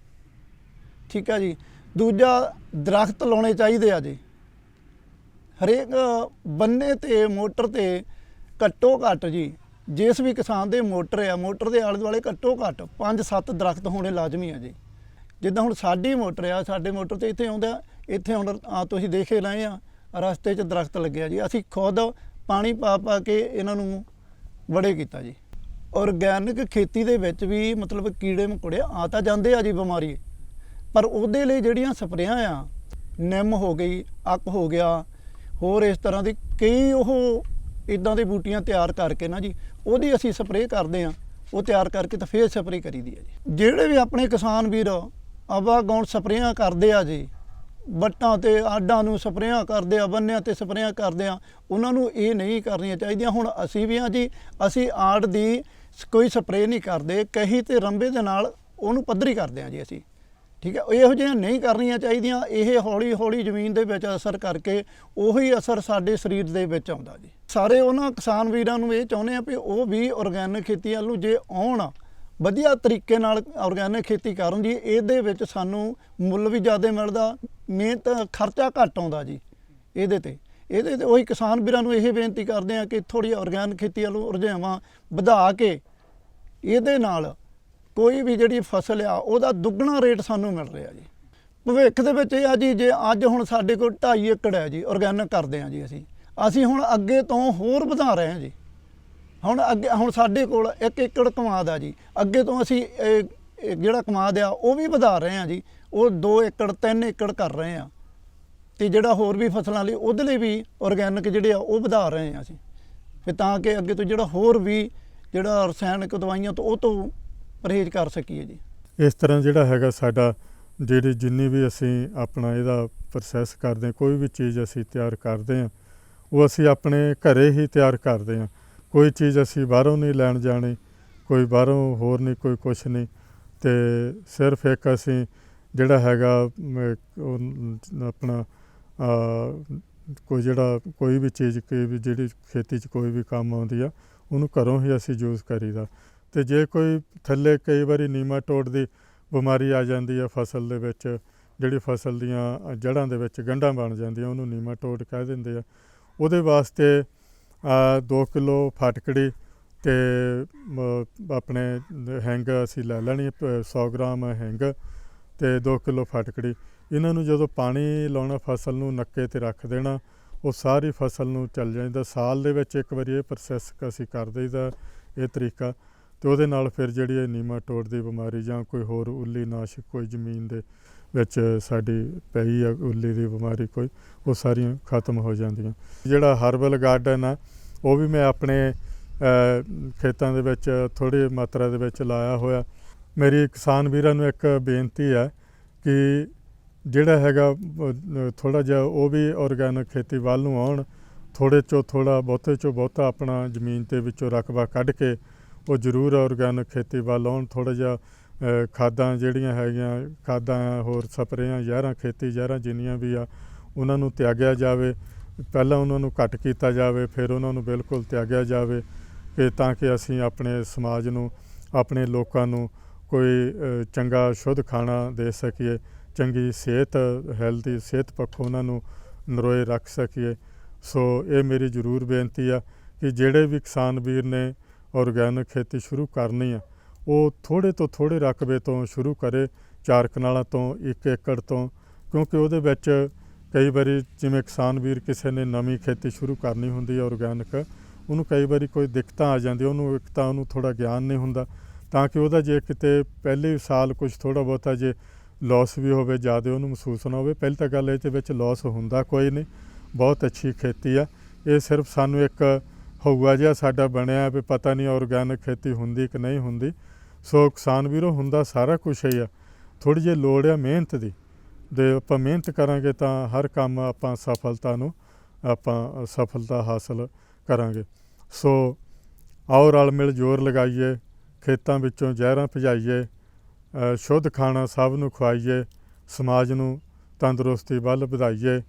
ਠੀਕ ਆ ਜੀ। ਦੂਜਾ, ਦਰਖਤ ਲਾਉਣੇ ਚਾਹੀਦੇ ਆ ਜੀ। ਹਰੇਕ ਬੰਨੇ ਤੇ, ਮੋਟਰ ਤੇ ਘੱਟੋ ਘੱਟ ਜੀ ਜਿਸ ਵੀ ਕਿਸਾਨ ਦੇ ਮੋਟਰ ਆ, ਮੋਟਰ ਦੇ ਆਲੇ ਦੁਆਲੇ ਘੱਟੋ ਘੱਟ 5-7 ਦਰਖਤ ਹੋਣੇ ਲਾਜ਼ਮੀ ਆ ਜੀ। ਜਿੱਦਾਂ ਹੁਣ ਸਾਡੀ ਮੋਟਰ ਆ, ਸਾਡੇ ਮੋਟਰ ਤੇ ਇੱਥੇ ਆਉਂਦਾ, ਇੱਥੇ ਹੁਣ ਆ ਤੁਸੀਂ ਦੇਖੇ ਲਏ ਆ, ਰਸਤੇ 'ਚ ਦਰਖਤ ਲੱਗਿਆ ਜੀ। ਅਸੀਂ ਖੁਦ ਪਾਣੀ ਪਾ ਪਾ ਕੇ ਇਹਨਾਂ ਨੂੰ ਵੜੇ ਕੀਤਾ ਜੀ। ਆਰਗੈਨਿਕ ਖੇਤੀ ਦੇ ਵਿੱਚ ਵੀ ਮਤਲਬ ਕੀੜੇ ਮਕੌੜੇ ਆ ਤਾਂ ਜਾਂਦੇ ਆ ਜੀ ਬਿਮਾਰੀ। ਪਰ ਉਹਦੇ ਲਈ ਜਿਹੜੀਆਂ ਸਪਰੇਆਂ ਆ, ਨਿੰਮ ਹੋ ਗਈ, ਅੱਕ ਹੋ ਗਿਆ, ਹੋਰ ਇਸ ਤਰ੍ਹਾਂ ਦੀ ਕਈ ਉਹ ਇਦਾਂ ਦੇ ਬੂਟੀਆਂ ਤਿਆਰ ਕਰਕੇ ਨਾ ਜੀ, ਉਹਦੀ ਅਸੀਂ ਸਪਰੇਅ ਕਰਦੇ ਆ ਉਹ ਤਿਆਰ ਕਰਕੇ ਤਾਂ ਫੇਰ ਸਪਰੇਅ ਕਰੀਦੀ ਆ ਜੀ। ਜਿਹੜੇ ਵੀ ਆਪਣੇ ਕਿਸਾਨ ਵੀਰ ਆਵਾ ਗੌਣ ਸਪਰੇਆਂ ਕਰਦੇ ਆ ਜੀ ਬੱਟਾਂ ਤੇ ਆਡਾਂ ਨੂੰ ਸਪਰੇਆਂ ਕਰਦੇ ਆ, ਬੰਨਿਆਂ ਤੇ ਸਪਰੇਆਂ ਕਰਦੇ ਆ, ਉਹਨਾਂ ਨੂੰ ਇਹ ਨਹੀਂ ਕਰਨੀਆਂ ਚਾਹੀਦੀਆਂ। ਹੁਣ ਅਸੀਂ ਵੀ ਆ ਜੀ, ਅਸੀਂ ਆੜ ਦੀ ਸ- ਕੋਈ ਸਪਰੇਅ ਨਹੀਂ ਕਰਦੇ, ਕਹੀ ਤੇ ਰੰਬੇ ਦੇ ਨਾਲ ਉਹਨੂੰ ਪੱਧਰੀ ਕਰਦੇ ਆ ਜੀ ਅਸੀਂ। ਠੀਕ ਹੈ ਇਹੋ ਜਿਹੀਆਂ ਨਹੀਂ ਕਰਨੀਆਂ ਚਾਹੀਦੀਆਂ, ਇਹ ਹੌਲੀ ਹੌਲੀ ਜ਼ਮੀਨ ਦੇ ਵਿੱਚ ਅਸਰ ਕਰਕੇ ਉਹੀ ਅਸਰ ਸਾਡੇ ਸਰੀਰ ਦੇ ਵਿੱਚ ਆਉਂਦਾ ਜੀ। ਸਾਰੇ ਉਹਨਾਂ ਕਿਸਾਨ ਵੀਰਾਂ ਨੂੰ ਇਹ ਚਾਹੁੰਦੇ ਆ ਵੀ ਉਹ ਵੀ ਆਰਗੈਨਿਕ ਖੇਤੀ ਵੱਲ ਜੇ ਆਉਣ, ਵਧੀਆ ਤਰੀਕੇ ਨਾਲ ਆਰਗੈਨਿਕ ਖੇਤੀ ਕਰਨ ਜੀ, ਇਹਦੇ ਵਿੱਚ ਸਾਨੂੰ ਮੁੱਲ ਵੀ ਜ਼ਿਆਦਾ ਮਿਲਦਾ, ਮਿਹਨਤ, ਖਰਚਾ ਘੱਟ ਆਉਂਦਾ ਜੀ, ਇਹਦੇ ਤੇ। ਇਹਦੇ ਤੇ ਉਹੀ ਕਿਸਾਨ ਵੀਰਾਂ ਨੂੰ ਇਹ ਬੇਨਤੀ ਕਰਦੇ ਆ ਕਿ ਥੋੜੀ ਆਰਗੈਨਿਕ ਖੇਤੀ ਵੱਲੋਂ ਰੁਝਾਵਾਂ ਵਧਾ ਕੇ ਇਹਦੇ ਨਾਲ ਕੋਈ ਵੀ ਜਿਹੜੀ ਫਸਲ ਆ, ਉਹਦਾ ਦੁੱਗਣਾ ਰੇਟ ਸਾਨੂੰ ਮਿਲ ਰਿਹਾ ਜੀ। ਭਵਿੱਖ ਦੇ ਵਿੱਚ ਇਹ ਆ ਜੀ, ਜੇ ਅੱਜ ਹੁਣ ਸਾਡੇ ਕੋਲ 2.5 ਏਕੜ ਹੈ ਜੀ ਆਰਗੈਨਿਕ ਕਰਦੇ ਆ ਜੀ ਅਸੀਂ। ਅਸੀਂ ਹੁਣ ਅੱਗੇ ਤੋਂ ਹੋਰ ਵਧਾ ਰਹੇ ਹਾਂ ਜੀ। ਹੁਣ ਅੱਗੇ, ਹੁਣ ਸਾਡੇ ਕੋਲ 1 ਏਕੜ ਕਮਾਦ ਆ ਜੀ। ਅੱਗੇ ਤੋਂ ਅਸੀਂ ਜਿਹੜਾ ਕਮਾਦ ਆ, ਉਹ ਵੀ ਵਧਾ ਰਹੇ ਹਾਂ ਜੀ। ਉਹ 2 ਏਕੜ 3 ਏਕੜ ਕਰ ਰਹੇ ਹਾਂ। ਤੇ ਜਿਹੜਾ ਹੋਰ ਵੀ ਫਸਲਾਂ ਲਈ, ਉਹਦੇ ਲਈ ਵੀ ਆਰਗੈਨਿਕ ਜਿਹੜੇ ਆ, ਉਹ ਵਧਾ ਰਹੇ ਹਾਂ ਅਸੀਂ। ਫਿਰ ਤਾਂ ਕਿ ਅੱਗੇ ਤੋਂ ਜਿਹੜਾ ਹੋਰ ਵੀ ਜਿਹੜਾ ਰਸਾਇਣਿਕ ਦਵਾਈਆਂ ਤੋਂ, ਉਹ ਤੋਂ ਪਰਹੇਜ਼ ਕਰ ਸਕੀਏ ਜੀ। ਇਸ ਤਰ੍ਹਾਂ ਜਿਹੜਾ ਹੈਗਾ ਸਾਡਾ ਜਿਹੜੀ ਜਿੰਨੀ ਵੀ ਅਸੀਂ ਆਪਣਾ ਇਹਦਾ ਪ੍ਰੋਸੈਸ ਕਰਦੇ ਹਾਂ, ਕੋਈ ਵੀ ਚੀਜ਼ ਅਸੀਂ ਤਿਆਰ ਕਰਦੇ ਹਾਂ, ਉਹ ਅਸੀਂ ਆਪਣੇ ਘਰੇ ਹੀ ਤਿਆਰ ਕਰਦੇ ਹਾਂ। ਕੋਈ ਚੀਜ਼ ਅਸੀਂ ਬਾਹਰੋਂ ਨਹੀਂ ਲੈਣ ਜਾਣੀ, ਕੋਈ ਬਾਹਰੋਂ ਹੋਰ ਨਹੀਂ, ਕੋਈ ਕੁਛ ਨਹੀਂ। ਤੇ ਸਿਰਫ ਇੱਕ ਅਸੀਂ ਜਿਹੜਾ ਹੈਗਾ ਆਪਣਾ ਕੋਈ ਜਿਹੜਾ, ਕੋਈ ਵੀ ਚੀਜ਼, ਕੋਈ ਵੀ ਜਿਹੜੀ ਖੇਤੀ 'ਚ ਕੋਈ ਵੀ ਕੰਮ ਆਉਂਦੀ ਆ, ਉਹਨੂੰ ਘਰੋਂ ਹੀ ਅਸੀਂ ਯੂਜ਼ ਕਰੀਦਾ। ਤੇ ਜੇ ਕੋਈ ਥੱਲੇ ਕਈ ਵਾਰੀ ਨੀਮਾਟੋਡ ਦੀ ਬਿਮਾਰੀ ਆ ਜਾਂਦੀ ਆ ਫਸਲ ਦੇ ਵਿੱਚ, ਜਿਹੜੀ ਫਸਲ ਦੀਆਂ ਜੜ੍ਹਾਂ ਦੇ ਵਿੱਚ ਗੰਢਾਂ ਬਣ ਜਾਂਦੀਆਂ, ਉਹਨੂੰ ਨੀਮਾਟੋਡ ਕਹਿ ਦਿੰਦੇ ਆ। ਉਹਦੇ ਵਾਸਤੇ 2 ਕਿਲੋ ਫਟਕੜੀ ਤੇ ਆਪਣੇ ਹੈਂਗ ਅਸੀਂ ਲੈ ਲੈਣੀ 100 ਗ੍ਰਾਮ ਹੈਂਗ ਤੇ 2 ਕਿਲੋ ਫਟਕੜੀ। ਇਹਨਾਂ ਨੂੰ ਜਦੋਂ ਪਾਣੀ ਲਾਉਣਾ, ਫਸਲ ਨੂੰ ਨੱਕੇ ਤੇ ਰੱਖ ਦੇਣਾ, ਉਹ ਸਾਰੀ ਫਸਲ ਨੂੰ ਚੱਲ ਜਾਂਦਾ। ਸਾਲ ਦੇ ਵਿੱਚ ਇੱਕ ਵਾਰੀ ਇਹ ਪ੍ਰੋਸੈਸ ਅਸੀਂ ਕਰ ਦਈਦਾ, ਇਹ ਤਰੀਕਾ। ਤੇ ਉਹਦੇ ਨਾਲ ਫਿਰ ਜਿਹੜੀ ਇਹ ਨੀਮਾਟੋਡ ਦੀ ਬਿਮਾਰੀ ਜਾਂ ਕੋਈ ਹੋਰ ਉੱਲੀ ਨਾਸ਼ਕ, ਕੋਈ ਜ਼ਮੀਨ ਦੇ ਵਿੱਚ ਸਾਡੀ ਪਈ ਆ, ਉੱਲੀ ਦੀ ਬਿਮਾਰੀ ਕੋਈ, ਉਹ ਸਾਰੀਆਂ ਖਤਮ ਹੋ ਜਾਂਦੀਆਂ। ਜਿਹੜਾ ਹਰਬਲ ਗਾਰਡਨ ਆ, ਉਹ ਵੀ ਮੈਂ ਆਪਣੇ ਖੇਤਾਂ ਦੇ ਵਿੱਚ ਥੋੜੀ ਮਾਤਰਾ ਦੇ ਵਿੱਚ ਲਾਇਆ ਹੋਇਆ। ਮੇਰੀ ਕਿਸਾਨ ਵੀਰਾਂ ਨੂੰ ਇੱਕ ਬੇਨਤੀ ਹੈ ਕਿ ਜਿਹੜਾ ਹੈਗਾ ਥੋੜਾ ਜਿਹਾ ਉਹ ਵੀ ਆਰਗੈਨਿਕ ਖੇਤੀ ਵੱਲ ਨੂੰ ਆਉਣ ਥੋੜੇ ਚੋਂ ਥੋੜਾ ਬਹੁਤੇ ਚੋਂ ਬਹੁਤਾ ਆਪਣਾ ਜ਼ਮੀਨ ਤੇ ਵਿੱਚੋਂ ਰਕਬਾ ਕੱਢ ਕੇ ਉਹ ਜ਼ਰੂਰ ਆਰਗੈਨਿਕ ਖੇਤੀ ਵੱਲ ਆਉਣ ਥੋੜਾ ਜਿਹਾ ਖਾਦਾਂ ਜਿਹੜੀਆਂ ਹੈਗੀਆਂ, ਖਾਦਾਂ ਹੋਰ ਸਪਰੇਆਂ, ਜ਼ਹਿਰਾਂ, ਖੇਤੀ ਜ਼ਹਿਰਾਂ ਜਿੰਨੀਆਂ ਵੀ ਆ, ਉਹਨਾਂ ਨੂੰ ਤਿਆਗਿਆ ਜਾਵੇ। ਪਹਿਲਾਂ ਉਹਨਾਂ ਨੂੰ ਘੱਟ ਕੀਤਾ ਜਾਵੇ, ਫਿਰ ਉਹਨਾਂ ਨੂੰ ਬਿਲਕੁਲ ਤਿਆਗਿਆ ਜਾਵੇ ਕਿ ਤਾਂ ਕਿ ਅਸੀਂ ਆਪਣੇ ਸਮਾਜ ਨੂੰ, ਆਪਣੇ ਲੋਕਾਂ ਨੂੰ ਕੋਈ ਚੰਗਾ ਸ਼ੁੱਧ ਖਾਣਾ ਦੇ ਸਕੀਏ, ਚੰਗੀ ਸਿਹਤ, ਹੈਲਦੀ ਸਿਹਤ ਪੱਖੋਂ ਉਹਨਾਂ ਨੂੰ ਨਰੋਏ ਰੱਖ ਸਕੀਏ। ਸੋ ਇਹ ਮੇਰੀ ਜ਼ਰੂਰ ਬੇਨਤੀ ਆ ਕਿ ਜਿਹੜੇ ਵੀ ਕਿਸਾਨ ਵੀਰ ਨੇ ਆਰਗੈਨਿਕ ਖੇਤੀ ਸ਼ੁਰੂ ਕਰਨੀ ਆ। ਉਹ ਥੋੜੇ ਤੋਂ ਥੋੜੇ ਰਕਬੇ ਤੋਂ ਸ਼ੁਰੂ ਕਰੇ, ਚਾਰ ਕਨਾਲਾਂ ਤੋਂ, ਇੱਕ ਏਕੜ ਤੋਂ, ਕਿਉਂਕਿ ਉਹਦੇ ਵਿੱਚ ਕਈ ਵਾਰੀ ਜਿਵੇਂ ਕਿਸਾਨ ਵੀਰ ਕਿਸੇ ਨੇ ਨਵੀਂ ਖੇਤੀ ਸ਼ੁਰੂ ਕਰਨੀ ਹੁੰਦੀ ਹੈ ਆਰਗੈਨਿਕ ਉਹਨੂੰ ਕਈ ਵਾਰੀ ਕੋਈ ਦਿੱਕਤਾਂ ਆ ਜਾਂਦੀ ਉਹਨੂੰ ਇੱਕ ਤਾਂ ਉਹਨੂੰ ਥੋੜਾ ਗਿਆਨ ਨਹੀਂ ਹੁੰਦਾ, ਤਾਂ ਕਿ ਉਹਦਾ ਜੇ ਕਿਤੇ ਪਹਿਲੇ ਸਾਲ ਕੁਝ ਥੋੜਾ ਬਹੁਤਾ ਜੇ ਲਾਸ ਵੀ ਹੋਵੇ, ਜ਼ਿਆਦਾ ਉਹਨੂੰ ਮਹਿਸੂਸ ਨਾ ਹੋਵੇ, ਪਹਿਲੀ ਤਾਂ ਗੱਲ ਇਹ ਦੇ ਵਿੱਚ ਲਾਸ ਹੁੰਦਾ ਕੋਈ ਨਹੀਂ, ਬਹੁਤ ਅੱਛੀ ਖੇਤੀ ਆ। ਇਹ ਸਿਰਫ ਸਾਨੂੰ ਇੱਕ ਹਊਆ ਜਿਹਾ ਸਾਡਾ ਬਣਿਆ ਵੀ ਪਤਾ ਨਹੀਂ ਆਰਗੈਨਿਕ ਖੇਤੀ ਹੁੰਦੀ ਕਿ ਨਹੀਂ ਹੁੰਦੀ। ਸੋ ਕਿਸਾਨ ਵੀਰੋ, ਹੁੰਦਾ ਸਾਰਾ ਕੁਝ ਹੀ ਆ। ਥੋੜੀ ਜਿਹੀ ਲੋੜ ਆ ਮਿਹਨਤ ਦੀ। ਦੇ ਆਪਾਂ ਮਿਹਨਤ ਕਰਾਂਗੇ ਤਾਂ ਹਰ ਕੰਮ ਆਪਾਂ ਸਫਲਤਾ ਨੂੰ, ਆਪਾਂ ਸਫਲਤਾ ਹਾਸਲ ਕਰਾਂਗੇ। ਸੋ ਆਓ ਰਲ ਮਿਲ ਜੋਰ ਲਗਾਈਏ, ਖੇਤਾਂ ਵਿੱਚੋਂ ਜ਼ਹਿਰਾਂ ਭਜਾਈਏ ਸ਼ੁੱਧ ਖਾਣਾ ਸਭ ਨੂੰ ਖਵਾਈਏ, ਸਮਾਜ ਨੂੰ ਤੰਦਰੁਸਤੀ ਵੱਲ ਵਧਾਈਏ।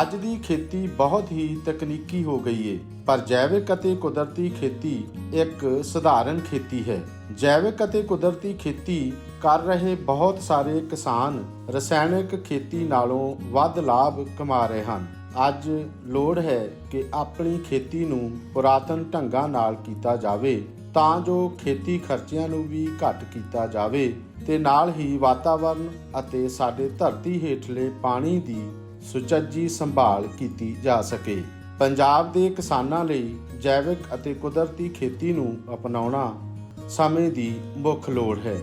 ਅੱਜ ਦੀ ਖੇਤੀ ਬਹੁਤ ਹੀ ਤਕਨੀਕੀ ਹੋ ਗਈ ਏ, ਪਰ ਜੈਵਿਕ ਅਤੇ ਕੁਦਰਤੀ ਖੇਤੀ ਇੱਕ ਸਧਾਰਨ ਖੇਤੀ ਹੈ। ਜੈਵਿਕ ਅਤੇ ਕੁਦਰਤੀ ਖੇਤੀ ਕਰ ਰਹੇ ਬਹੁਤ ਸਾਰੇ ਕਿਸਾਨ ਰਸਾਇਣਿਕ ਖੇਤੀ ਨਾਲੋਂ ਵੱਧ ਲਾਭ ਕਮਾ ਰਹੇ ਹਨ। ਅੱਜ ਲੋੜ ਹੈ ਕਿ ਆਪਣੀ ਖੇਤੀ ਨੂੰ ਪੁਰਾਤਨ ਢੰਗਾਂ ਨਾਲ ਕੀਤਾ ਜਾਵੇ, ਤਾਂ ਜੋ ਖੇਤੀ ਖਰਚਿਆਂ ਨੂੰ ਵੀ ਘੱਟ ਕੀਤਾ ਜਾਵੇ ਤੇ ਨਾਲ ਹੀ ਵਾਤਾਵਰਣ ਅਤੇ ਸਾਡੇ ਧਰਤੀ ਹੇਠਲੇ ਪਾਣੀ ਦੀ ਸੁਚੱਜੀ ਸੰਭਾਲ ਕੀਤੀ ਜਾ ਸਕੇ। ਪੰਜਾਬ ਦੇ ਕਿਸਾਨਾਂ ਲਈ ਜੈਵਿਕ ਅਤੇ ਕੁਦਰਤੀ ਖੇਤੀ ਨੂੰ ਅਪਣਾਉਣਾ ਸਮੇਂ ਦੀ ਮੁੱਖ ਲੋੜ ਹੈ।